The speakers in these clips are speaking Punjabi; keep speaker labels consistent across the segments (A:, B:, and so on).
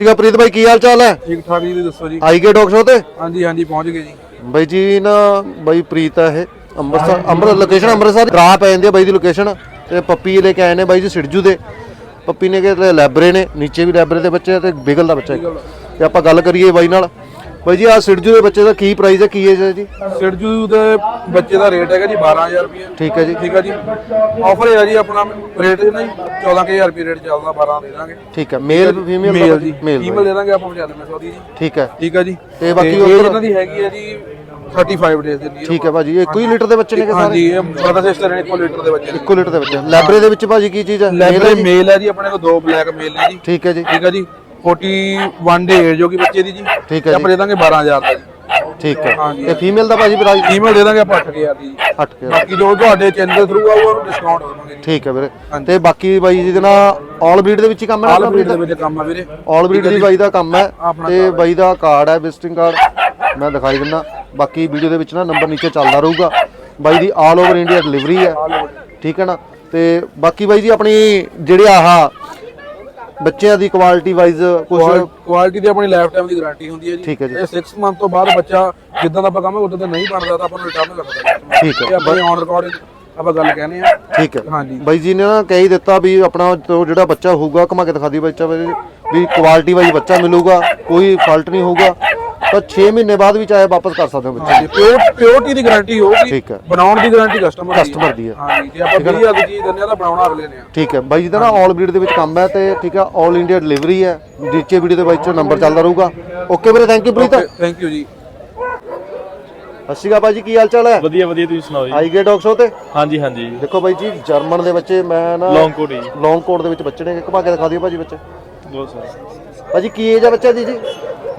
A: ਆ ਪ੍ਰੀਤ ਭਾਈ ਕੀ ਹਾਲ ਚਾਲ ਹੈ?
B: ਠੀਕ ਠਾਕ ਜੀ ਤੁਸੀਂ ਦੱਸੋ ਜੀ?
A: ਆਈ ਗਏ ਡਾਕਟਰ ਸ਼ੋ ਤੇ?
B: ਹਾਂਜੀ ਹਾਂਜੀ ਪਹੁੰਚ ਗਏ ਜੀ।
A: ਬਾਈ ਜੀ ਨਾ ਬਾਈ ਪ੍ਰੀਤ ਆ ਇਹ। ਅੰਮ੍ਰਿਤਸਰ ਅੰਮ੍ਰਿਤ ਲੋਕੇਸ਼ਨ ਅੰਮ੍ਰਿਤਸਰ ਰਾਹ ਪੈ ਜਾਂਦੀ ਆ ਬਾਈ ਦੀ ਲੋਕੇਸ਼ਨ ਤੇ ਪੱਪੀ ਲੈ ਕੇ ਆਏ ਨੇ ਬਾਈ ਜੀ ਸਿੜਜੂ ਦੇ। ਪੱਪੀ ਨੇ ਕਿ ਲੈਬਰੇ ਨੇ ਨੀਚੇ ਵੀ ਲੈਬਰੇ ਦੇ ਬੱਚੇ ਤੇ ਬਿਗਲ ਦਾ ਬੱਚਾ ਇੱਕ। ਤੇ ਆਪਾਂ ਗੱਲ ਕਰੀਏ ਬਾਈ ਨਾਲ। ਬਾਈ ਜੀ ਆ ਸਿੜਜੂ ਦੇ ਬੱਚੇ ਦਾ ਕੀ ਪ੍ਰਾਈਸ ਹੈ ਕੀ ਹੈ ਜੀ?
B: ਸਿਰਜੂ ਦੇ ਬੱਚੇ ਦਾ ਰੇਟ ਹੈਗਾ ਜੀ 12000 ਰੁਪਏ।
A: ਠੀਕ ਹੈ ਜੀ।
B: ਠੀਕ ਹੈ ਜੀ। ਆਫਰ ਹੈ ਜੀ ਆਪਣਾ ਰੇਟ ਨਾ ਜੀ 14000 ਰੁਪਏ ਰੇਟ ਚੱਲਦਾ 12 ਦੇ ਦਾਂਗੇ।
A: ਠੀਕ ਹੈ। ਮੇਲ ਫੀਮੇਲ
B: ਮੇਲ ਜੀ।
A: ਮੇਲ
B: ਫੀਮੇਲ ਦੇ ਦਾਂਗੇ ਆਪਾਂ 9500 ਦੀ ਜੀ।
A: ਠੀਕ ਹੈ।
B: ਠੀਕ ਹੈ ਜੀ।
A: ਤੇ ਬਾਕੀ
B: ਇਹਨਾਂ ਦੀ ਹੈਗੀ ਹੈ ਜੀ 35 ਡੇਜ਼ ਦੀ
A: ਠੀਕ ਹੈ ਭਾਜੀ ਇੱਕੋ ਹੀ ਲੀਟਰ ਦੇ ਬੱਚੇ ਨੇ ਕਿ ਸਾਰੇ?
B: ਹਾਂਜੀ ਇਹ ਬ੍ਰਦਰ ਸਿਸਟਰ ਨੇ 1 ਲੀਟਰ ਦੇ ਬੱਚੇ ਨੇ।
A: ਇੱਕੋ ਲੀਟਰ ਦੇ ਬੱਚੇ। ਲੈਬਰੇ ਦੇ ਵਿੱਚ ਭਾਜੀ ਕੀ ਚੀਜ਼ ਹੈ? ਜੀ?
B: ਮੇਲ ਹੈ ਜੀ ਆਪਣੇ ਕੋਲ ਦੋ ਬਲੈਕ ਮੇਲ ਨੇ ਜੀ।
A: ਠੀਕ ਹੈ ਜੀ।
B: ਠੀਕ ਹੈ ਜੀ। 41 ਡੇ ਏਜ ਹੋਗੀ ਬੱਚੇ ਦੀ ਜੀ।
A: ਠੀਕ ਹੈ
B: ਆਪਾਂ ਦੇ ਦਾਂਗੇ 12000 ਦਾ ਜੀ।
A: ਠੀਕ ਹੈ। ਤੇ ਫੀਮੇਲ ਦਾ ਭਾਜੀ ਪ੍ਰਾਈਸ
B: ਫੀਮੇਲ ਦੇ ਦਾਂਗੇ ਆਪਾਂ 8000 ਦੀ ਜੀ।
A: 8 ਕੇ
B: ਬਾਕੀ ਜੋ ਤੁਹਾਡੇ ਚੈਨਲ ਦੇ ਥਰੂ ਆਊਗਾ ਉਹਨੂੰ ਡਿਸਕਾਊਂਟ ਦੇਵਾਂਗੇ
A: ਠੀਕ ਹੈ ਵੀਰੇ। ਤੇ ਬਾਕੀ ਬਾਈ ਜੀ ਦੇ ਨਾਲ ਆਲ ਬਰੀਡ ਦੇ ਵਿੱਚ ਹੀ ਕੰਮ ਹੈ
B: ਆਲ ਬਰੀਡ ਦੇ ਵਿੱਚ ਕੰਮ ਆ ਵੀਰੇ।
A: ਆਲ ਬਰੀਡ ਦੀ ਬਾਈ ਦਾ ਕੰਮ ਹੈ ਤੇ ਬਾਈ ਦਾ ਕਾਰਡ ਹੈ ਵਿਜ਼ਿਟਿੰਗ ਕਾਰਡ ਮੈਂ ਦਿਖਾਈ ਦਿੰਦਾ। ਬਾਕੀ ਵੀਡੀਓ ਦੇ ਵਿੱਚ ਨਾ ਨੰਬਰ ਨੀਚੇ ਚੱਲਦਾ ਰਹੂਗਾ। ਬਾਈ ਦੀ ਆਲ ਓਵਰ ਇੰਡੀਆ ਡਿਲੀਵਰੀ ਹੈ। ਠੀਕ ਹੈ ਨਾ? ਤੇ ਬਾਕੀ ਬਾਈ ਜੀ ਆਪਣੀ ਜਿਹੜੇ ਆਹ ਬੱਚਿਆਂ ਦੀ ਕੁਆਲਿਟੀ ਵਾਈਜ਼ ਕੁਝ
B: ਕੁਆਲਿਟੀ ਦੀ ਆਪਣੀ ਲਾਈਫ ਟਾਈਮ ਦੀ ਗਾਰੰਟੀ ਹੁੰਦੀ ਹੈ ਜੀ।
A: ਠੀਕ ਹੈ ਜੀ।
B: ਇਹ 6 ਮੰਥ ਤੋਂ ਬਾਅਦ ਬੱਚਾ ਜਿੱਦਾਂ ਦਾ ਆਪਾਂ ਕਹਾਂਗੇ ਉਦੋਂ ਦਾ ਨਹੀਂ ਬਣਦਾ ਤਾਂ ਆਪਾਂ ਨੂੰ ਰਿਟਰਨ ਸਕਦੇ
A: ਠੀਕ ਹੈ।
B: ਆਪਣੀ ਔਨ ਰਿਕਾਰਡ ਆਪਾਂ ਗੱਲ ਕਹਿੰਦੇ ਆ
A: ਠੀਕ ਹੈ।
B: ਹਾਂਜੀ।
A: ਬਾਈ ਜੀ ਨੇ ਨਾ ਕਹਿ ਹੀ ਦਿੱਤਾ ਵੀ ਆਪਣਾ ਜਿਹੜਾ ਬੱਚਾ ਹੋਊਗਾ ਘੁਮਾ ਕੇ ਦਿਖਾ ਦੀ ਬੱਚਾ ਵੀ ਕੁਆਲਿਟੀ ਵਾਈਜ਼ ਬੱਚਾ ਮਿਲੂਗਾ ਕੋਈ ਫਾਲਟ ਨਹੀਂ ਹੋਊਗਾ। ਤਾਂ 6 ਮਹੀਨੇ ਬਾਅਦ ਵੀ ਚਾਹੇ ਵਾਪਸ ਕਰ ਸਕਦੇ ਹੋ ਬੱਚੇ।
B: ਹਾਂਜੀ ਪਿਓਰ ਪਿਓਰਟੀ ਦੀ ਗਾਰੰਟੀ ਹੋਊਗੀ
A: ਠੀਕ ਹੈ।
B: ਬਣਾਉਣ ਦੀ ਗਾਰੰਟੀ ਕਸਟਮਰ ਦੀ
A: Customer ਦੀ ਹੈ।
B: ਹਾਂਜੀ ਜੇ ਆਪਾਂ 20000 ਦੀ ਚੀਜ਼ ਦਿੰਦੇ ਆ ਤਾਂ ਬਣਾਉਣਾ ਅਗਲੇ ਨੇ। ਆ
A: ਠੀਕ ਹੈ। ਬਾਈ ਜੀ ਦਾ ਨਾ ਆਲ ਬਰੀਡ ਦੇ ਵਿੱਚ ਕੰਮ ਹੈ ਤੇ ਠੀਕ ਹੈ ਆਲ ਇੰਡੀਆ ਡਿਲੀਵਰੀ ਹੈ। ਨੀਚੇ ਵੀਡੀਓ ਦੇ ਵਿੱਚ ਨੰਬਰ ਚੱਲਦਾ ਰਹੂਗਾ। ਓਕੇ ਵੀਰੇ thank you Preet.
B: Thank you ਜੀ।
A: ਸਤਿ ਸ਼੍ਰੀ ਅਕਾਲ ਬਾਈ ਜੀ ਕੀ ਹਾਲ ਚਾਲ ਹੈ?
C: ਵਧੀਆ ਵਧੀਆ ਤੁਸੀਂ ਸੁਣਾਓ ਜੀ?
A: ਆਈ ਗਏ ਡੌਗ ਸ਼ੋ ਤੇ?
C: ਹਾਂਜੀ ਹਾਂਜੀ।
A: ਦੇਖੋ ਬਾਈ ਜੀ ਜਰਮਨ ਦੇ ਬੱਚੇ ਮੈਂ ਨਾ
C: ਲੌਂਗ ਕੋਟ ਜੀ।
A: ਲੌਂਗ ਕੋਟ ਦੇ ਵਿੱਚ ਬੱਚੇ ਨੇ ਘੁਮਾ ਕੇ ਦਿਖਾ ਦਿਓ ਭਾਜੀ ਬੱਚੇ।
C: ਬਹੁਤ ਸਾਰੇ
A: ਭਾਜੀ ਕੀ ਏਜ ਹੈ ਬੱਚਾ ਦੀ ਜੀ?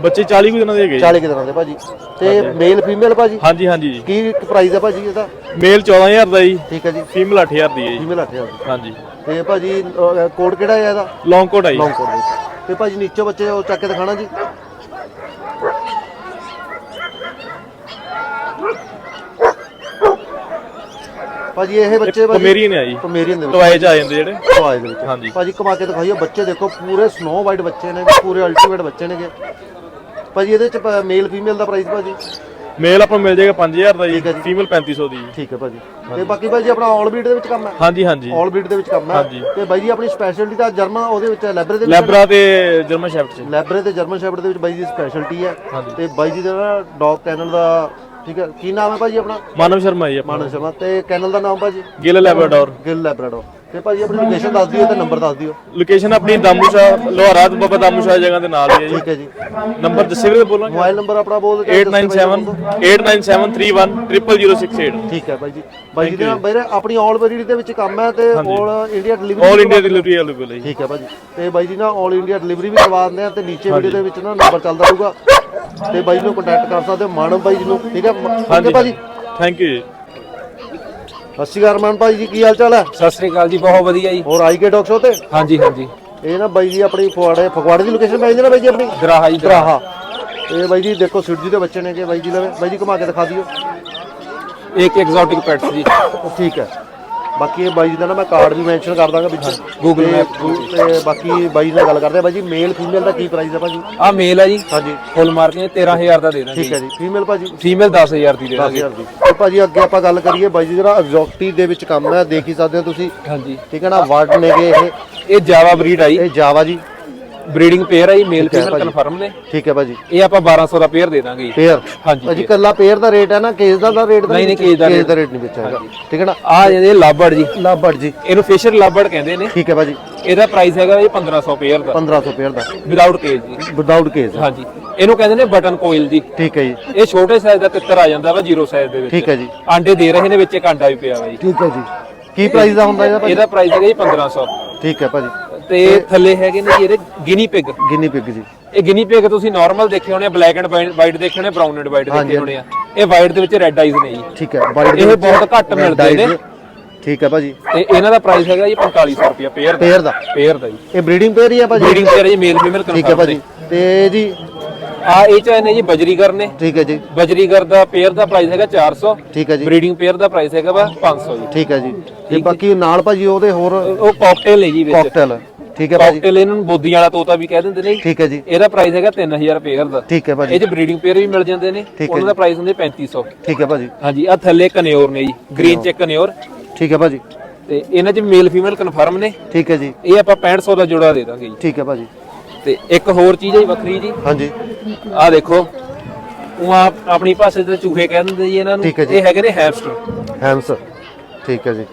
C: ਬੱਚੇ 40 ਕੁ ਦਿਨਾਂ ਦੇ ਹੈਗੇ ਜੀ।
A: 40 ਕਿ ਦਿਨਾਂ ਦੇ ਭਾਜੀ। ਤੇ ਮੇਲ ਫੀਮੇਲ ਭਾਜੀ?
C: ਹਾਂਜੀ ਹਾਂਜੀ ਜੀ।
A: ਕੀ ਪ੍ਰਾਈਸ ਹੈ ਭਾਜੀ ਇਹਦਾ?
C: ਮੇਲ 14000 ਦਾ ਜੀ।
A: ਠੀਕ ਹੈ ਜੀ।
C: ਫੀਮੇਲ 8000 ਦੀ ਹੈ ਜੀ।
A: ਫੀਮੇਲ 8000 ਦੀ।
C: ਹਾਂਜੀ।
A: ਤੇ ਭਾਜੀ ਕੋਡ ਕਿਹੜਾ ਹੈ ਇਹਦਾ?
C: ਲੌਂਗ ਕੋਟ ਹੈ ਜੀ।
A: ਲੌਂਗ ਵਿੱਚ। ਤੇ ਭਾਜੀ ਨੀਚੇ ਬੱਚੇ ਉਹ ਚੱਕ ਕੇ ਦਿਖਾਣਾ ਜੀ। ਭਾਜੀ ਇਹ ਬੱਚੇ
C: ਪਮੇਰੀਅਨ ਹੈ ਜੀ।
A: ਪਮੇਰੀਅਨ ਦੇ ਵਿੱਚ
C: ਟਵਾਏ ਚ ਆ ਜਾਂਦੇ ਜਿਹੜੇ।
A: ਟਵਾਏ ਦੇ ਵਿੱਚ।
C: ਹਾਂਜੀ।
A: ਭਾਜੀ ਕਮਾ ਕੇ ਦਿਖਾਈਓ ਬੱਚੇ ਦੇਖੋ ਪੂਰੇ ਸਨੋ ਵਾਈਟ ਬੱਚੇ ਨੇ ਪੂਰੇ ਅਲਟੀਮੇਟ ਬੱਚੇ ਨੇਗੇ। ਭਾਜੀ ਇਹਦੇ ਚ ਮੇਲ ਫੀਮੇਲ ਦਾ ਪ੍ਰਾਈਸ ਭਾਜੀ?
C: ਮੇਲ ਆਪਾਂ ਮਿਲ ਜਾਏਗਾ 5000 ਦਾ ਜੀ
A: ਜੀ।
C: ਫੀਮੇਲ 3500 ਦੀ ਜੀ।
A: ਠੀਕ ਹੈ ਭਾਜੀ। ਤੇ ਬਾਕੀ ਭਾਜੀ ਆਪਣਾ ਆਲ ਬਰੀਡ ਦੇ ਵਿੱਚ ਕੰਮ ਹੈ?
C: ਹਾਂਜੀ ਹਾਂਜੀ।
A: ਆਲ ਬਰੀਡ ਦੇ ਵਿੱਚ ਕੰਮ ਹੈ। ਤੇ ਬਾਈ ਜੀ ਆਪਣੀ ਸਪੈਸ਼ਲਟੀ ਤਾਂ ਜਰਮਨ ਉਹਦੇ ਵਿੱਚ ਲੈਬਰੇ ਦੇ ਵਿੱਚ
C: ਲੈਬਰਾ ਤੇ ਜਰਮਨ ਸ਼ੈਫਟ ਚ।
A: ਲੈਬਰੇ ਤੇ ਜਰਮਨ ਸ਼ੈਫਰਡ ਦੇ ਵਿੱਚ ਬਾਈ ਦੀ ਸਪੈਸ਼ਲਟੀ ਹੈ। ਤੇ ਬਾਈ ਜੀ ਦਾ ਡੌਗ ਕੈਨਲ ਦਾ ਠੀਕ ਹੈ ਕੀ ਨਾਮ ਹੈ ਭਾਜੀ ਆਪਣਾ?
C: ਮਾਨਵ ਸ਼ਰਮਾ ਜੀ ਆਪਣਾ।
A: ਮਾਨਵ ਸ਼ਰਮਾ ਤੇ ਕੈਨਲ ਦਾ ਨਾਮ ਭਾਜੀ?
C: ਗਿਲ ਲੈਬਰਾਡੋਰ।
A: ਗਿਲ ਲੈਬਰਾਡੋਰ। ਤੇ ਭਾਜੀ ਆਪਣੀ ਲੋਕੇਸ਼ਨ ਦੱਸ ਦਿਓ ਤੇ ਨੰਬਰ ਦੱਸ ਦਿਓ।
C: ਲੋਕੇਸ਼ਨ ਆਪਣੀ ਦਾਮੂਸ਼ਾ ਲੋਹਾਰਾ ਬਾਬਾ ਦਾਮੂਸ਼ਾ ਜਗ੍ਹਾ ਦੇ ਨਾਲ ਹੀ ਹੈ
A: ਠੀਕ ਹੈ ਜੀ।
C: ਨੰਬਰ ਦੱਸੇ ਵੀਰੇ ਬੋਲਾਂਗੇ।
A: ਮੋਬਾਈਲ ਨੰਬਰ ਆਪਣਾ ਬੋਲ ਦਿਓ
C: 897 89731000068
A: ਠੀਕ ਹੈ ਬਾਈ ਜੀ। ਬਾਈ ਜੀ ਦੇ ਨਾਲ ਵੀਰੇ ਆਪਣੀ ਆਲ ਬਰੀਡ ਦੇ ਵਿੱਚ ਕੰਮ ਹੈ ਤੇ all India delivery
C: all India delivery available ਹੈ ਜੀ।
A: ਠੀਕ ਹੈ ਭਾਜੀ ਤੇ ਬਾਈ ਜੀ ਨਾ ਆਲ ਇੰਡੀਆ ਡਿਲੀਵਰੀ ਵੀ ਕਰਵਾ ਦਿੰਦੇ ਆ ਤੇ ਨੀਚੇ ਵੀਡੀਓ ਦੇ ਵਿੱਚ ਨਾ ਨੰਬਰ ਚੱਲਦਾ ਰਹੂਗਾ। ਤੇ ਬਾਈ ਨੂੰ ਕੰਟੈਕਟ ਕਰ ਸਕਦੇ ਹੋ ਮਾਨਵ ਬਾਈ ਜੀ ਨੂੰ ਠੀਕ ਹੈ? ਓਕੇ ਭਾਜੀ?
C: ਥੈਂਕ ਯੂ ਜੀ।
A: ਸਤਿ ਸ਼੍ਰੀ ਅਕਾਲ ਮਾਨ ਭਾਈ ਜੀ ਕੀ ਹਾਲ ਚਾਲ ਹੈ?
B: ਸਤਿ ਸ੍ਰੀ ਅਕਾਲ ਜੀ ਬਹੁਤ ਵਧੀਆ ਜੀ।
A: ਹੋਰ ਆਈ ਕੇ ਡੌਗ ਸ਼ੋ ਤੇ?
B: ਹਾਂਜੀ ਹਾਂਜੀ।
A: ਇਹ ਨਾ ਬਾਈ ਜੀ ਆਪਣੀ ਫਗਵਾੜੇ ਫਗਵਾੜੇ ਦੀ ਲੋਕੇਸ਼ਨ ਪੈ ਜਾਂਦੀ ਨਾ ਬਾਈ ਜੀ ਆਪਣੀ?
B: ਦਰਾਹਾ ਜੀ
A: ਦਰਾਹਾ ਇਹ ਬਾਈ ਜੀ ਦੇਖੋ ਸਿਰ ਜੀ ਦੇ ਬੱਚੇ ਨੇ ਕਿ ਬਾਈ ਜੀ ਲਵੇ। ਬਾਈ ਜੀ ਘੁਮਾ ਕੇ ਦਿਖਾ ਦਿਓ।
B: ਇੱਕ ਐਗਜ਼ੋਟਿਕ ਪੈਟਸ ਜੀ।
A: ਠੀਕ ਹੈ। ਬਾਕੀ ਇਹ ਬਾਈ ਜੀ ਦਾ ਨਾ ਮੈਂ ਕਾਰਡ ਵੀ ਮੈਂਸ਼ਨ ਕਰ ਦਾਂਗਾ ਵਿੱਚ।
B: Google
A: ਤੇ- ਤੇ ਬਾਕੀ ਬਾਈ ਨਾਲ ਗੱਲ ਕਰਦੇ ਆ। ਬਾਈ ਜੀ ਮੇਲ ਫੀਮੇਲ ਦਾ ਕੀ ਪ੍ਰਾਈਸ ਹੈ ਭਾਜੀ?
B: ਆ ਮੇਲ ਹੈ ਜੀ।
A: ਹਾਂਜੀ।
B: ਫੁੱਲ ਮਾਰਕਿੰਗ 13000 ਦਾ ਦੇ ਦਾਂਗੇ।
A: ਠੀਕ ਹੈ ਜੀ। ਫੀਮੇਲ ਭਾਜੀ?
B: ਫੀਮੇਲ 10000 ਦੀ ਦੇ ਦਾਂਗੇ।
A: 10000 ਦੀ। ਤੇ ਭਾਜੀ ਅੱਗੇ ਆਪਾਂ ਗੱਲ ਕਰੀਏ ਬਾਈ ਜੀ ਜਿਹੜਾ ਐਗਜ਼ੋਟਿਕ ਦੇ ਵਿੱਚ ਕੰਮ ਹੈ ਦੇਖ ਹੀ ਸਕਦੇ ਹੋ ਤੁਸੀਂ।
B: ਹਾਂਜੀ।
A: ਠੀਕ ਹੈ ਨਾ ਵਰਡ ਨੇਗੇ ਇਹ।
B: ਇਹ ਜਾਵਾ ਬਰੀਡ ਆਈ
A: ਇਹ ਜਾਵਾ ਜੀ।
B: ਬਰੀਡਿੰਗ ਪੇਅਰ ਆਈ ਮੇਲ ਫੀਮੇਲ। ਕਨਫਰਮ ਨੇ।
A: ਠੀਕ ਹੈ ਭਾਜੀ।
B: ਇਹ ਆਪਾਂ 1200 ਦਾ ਪੇਅਰ ਦੇ ਦਾਂਗੇ ਜੀ।
A: ਪੇਅਰ
B: ਹਾਂਜੀ
A: ਭਾਜੀ ਕੱਲਾ ਪੇਅਰ ਦਾ ਰੇਟ ਹੈ ਨਾ ਕੇਸ ਦਾ ਦਾ ਰੇਟ ਦਾ
B: ਨਹੀਂ, ਨਹੀਂ,
A: ਕੇਸ ਦਾ ਰੇਟ ਨਹੀਂ। ਵਿੱਚ ਹੈਗਾ। ਠੀਕ ਹੈ ਨਾ?
B: ਆ ਜਿਹੜੇ ਲਾਬੜ ਜੀ।
A: ਲਾਬੜ ਜੀ।
B: ਇਹਨੂੰ ਫਿਸ਼ਰ ਲਾਬੜ ਕਹਿੰਦੇ ਨੇ।
A: ਠੀਕ ਹੈ ਭਾਜੀ।
B: ਇਹਦਾ ਪ੍ਰਾਈਸ ਹੈਗਾ ਜੀ 1500 ਪੇਅਰ ਦਾ।
A: 1500 ਪੇਅਰ ਦਾ।
B: ਵਿਦਆਊਟ ਕੇਜ ਜੀ।
A: ਵਿਦਆਊਟ ਕੇਸ
B: ਹਾਂਜੀ। ਇਹਨੂੰ ਕਹਿੰਦੇ ਨੇ ਬਟਨ ਕੋਇਲ ਜੀ।
A: ਠੀਕ ਹੈ ਜੀ।
B: ਇਹ ਛੋਟੇ ਸਾਈਜ਼ ਦਾ ਤਿੱਤਰ ਆ ਜਾਂਦਾ ਵਾ ਜ਼ੀਰੋ ਸਾਈਜ਼ ਦੇ ਵਿੱਚ।
A: ਠੀਕ ਹੈ ਜੀ।
B: ਆਂਡੇ ਦੇ ਰਹੇ ਨੇ ਵਿੱਚ ਇੱਕ ਆਂਡਾ ਵੀ ਪਿਆ ਵਾ ਜੀ।
A: ਠੀਕ ਹੈ ਜੀ। ਕੀ ਪ੍ਰਾਈਸ ਦਾ ਹੁੰਦਾ ਇਹਦਾ ਭਾਜੀ?
B: ਇਹਦਾ ਪ੍ਰਾਈਸ ਹੈਗਾ ਜੀ 1500
A: ਠੀਕ ਹੈ ਭਾਜੀ।
B: ਤੇ ਥੱਲੇ ਹੈਗੇ ਨੇ ਜੀ ਇਹਦੇ ਗਿਨੀ ਪਿਗ।
A: ਗਿਨੀ ਪਿਗ ਜੀ।
B: ਇਹ ਗਿਨੀ ਪਿਗ ਤੁਸੀਂ ਨਾਰਮਲ ਦੇਖੇ ਹੋਣੇ ਬਲੈਕ ਐਂਡ ਵਾਈਟ ਦੇਖੇ ਹੋਣੇ ਬ੍ਰਾਊਨ ਐਂਡ ਵਾਈਟ ਦੇਖੇ ਹੋਣੇ ਆ। ਇਹ ਵਾਈਟ ਦੇ ਵਿੱਚ ਰੈੱਡ ਆਈਜ਼ ਨੇ ਜੀ।
A: ਠੀਕ ਹੈ ਵਾਈਟ
B: ਇਹ ਬਹੁਤ ਘੱਟ ਮਿਲਦੇ ਨੇ।
A: ਠੀਕ ਹੈ ਭਾਜੀ।
B: ਤੇ ਇਹਨਾਂ ਦਾ ਪ੍ਰਾਈਸ ਹੈਗਾ ਜੀ 4500 ਰੁਪਏ ਪੇਅਰ ਦਾ।
A: ਪੇਅਰ ਦਾ।
B: ਪੇਅਰ ਦਾ ਜੀ।
A: ਇਹ ਬਰੀਡਿੰਗ ਪੇਅਰ ਹੀ ਹੈ ਭਾਜੀ?
B: ਬਰੀਡਿੰਗ ਪੇਅਰ ਜੀ ਮੇਲ ਫੀਮੇਲ
A: ਠੀਕ ਹੈ
B: ਕਨਫਰਮ
A: ਭਾਜੀ। ਤੇ ਜੀ
B: ਆ ਇਹ ਚਾਹੇ ਨੇ ਜੀ ਬਜਰੀਗਰ ਨੇ
A: ਠੀਕ ਹੈ ਜੀ
B: ਬਜਰੀਗਰ ਦਾ ਪੇਅਰ ਦਾ ਪ੍ਰਾਈਸ ਹੈਗਾ 400
A: ਠੀਕ ਹੈ ਜੀ
B: ਬਰੀਡਿੰਗ ਪੇਅਰ ਦਾ ਪ੍ਰਾਈਸ ਹੈਗਾ ਵਾ 500 ਜੀ
A: ਠੀਕ ਹੈ ਜੀ ਤੇ ਬਾਕੀ ਨਾਲ ਭਾਜੀ ਉਹਦੇ ਹੋਰ
B: ਉਹ ਕਾਕਟੇਲ ਨੇ ਜੀ ਵਿੱਚ
A: ਕਾਕਟੇਲ ਠੀਕ ਹੈ ਭਾਜੀ
B: ਕਾਕਟੇਲ ਇਹਨਾਂ ਨੂੰ ਬੋਦੀਆਂ ਵਾਲਾ ਤੋਤਾ ਵੀ ਕਹਿ ਦਿੰਦੇ ਨੇ।
A: ਠੀਕ ਹੈ ਜੀ
B: ਇਹਦਾ ਪ੍ਰਾਈਸ ਹੈਗਾ 3000 ਪੇਅਰ ਦਾ
A: ਠੀਕ ਹੈ ਭਾਜੀ
B: ਇਹ ਚ ਬਰੀਡਿੰਗ ਪੇਅਰ ਵੀ ਮਿਲ ਜਾਂਦੇ ਨੇ
A: ਹੈ
B: ਉਹਨਾਂ ਦਾ ਪ੍ਰਾਈਸ ਹੁੰਦੇ 3500
A: ਠੀਕ ਹੈ ਭਾਜੀ
B: ਹਾਂਜੀ ਆ ਥੱਲੇ ਕਨਿਓਰ ਨੇ ਜੀ ਗ੍ਰੀਨ ਚੈੱਕ ਕਨਿਓਰ
A: ਠੀਕ ਹੈ ਭਾਜੀ
B: ਤੇ ਇਹਨਾਂ ਚ ਮੇਲ ਫੀਮੇਲ ਕਨਫਰਮ ਨੇ
A: ਠੀਕ ਹੈ ਜੀ
B: ਇਹ ਆਪਾਂ 6500 ਦਾ ਜੋੜਾ ਦੇ ਦਾਂਗੇ ਜੀ
A: ਠੀਕ ਹੈ ਭਾਜੀ
B: ਤੇ ਇੱਕ ਹੋਰ ਚੀਜ਼ ਹੈ ਜੀ ਵੱਖਰੀ ਜੀ।
A: ਹਾਂਜੀ।
B: ਆਹ ਦੇਖੋ ਉਹ ਆ ਆਪਣੀ ਭਾਸ਼ਾ ਤੇ ਚੂਹੇ ਕਹਿ ਦਿੰਦੇ ਜੀ ਇਹਨਾਂ ਨੂੰ।
A: ਠੀਕ ਹੈ ਜੀ।
B: ਇਹ ਹੈਗੇ ਨੇ ਹੈਮਸਟਰ
A: ਹੈਮਸ ਠੀਕ ਹੈ ਜੀ।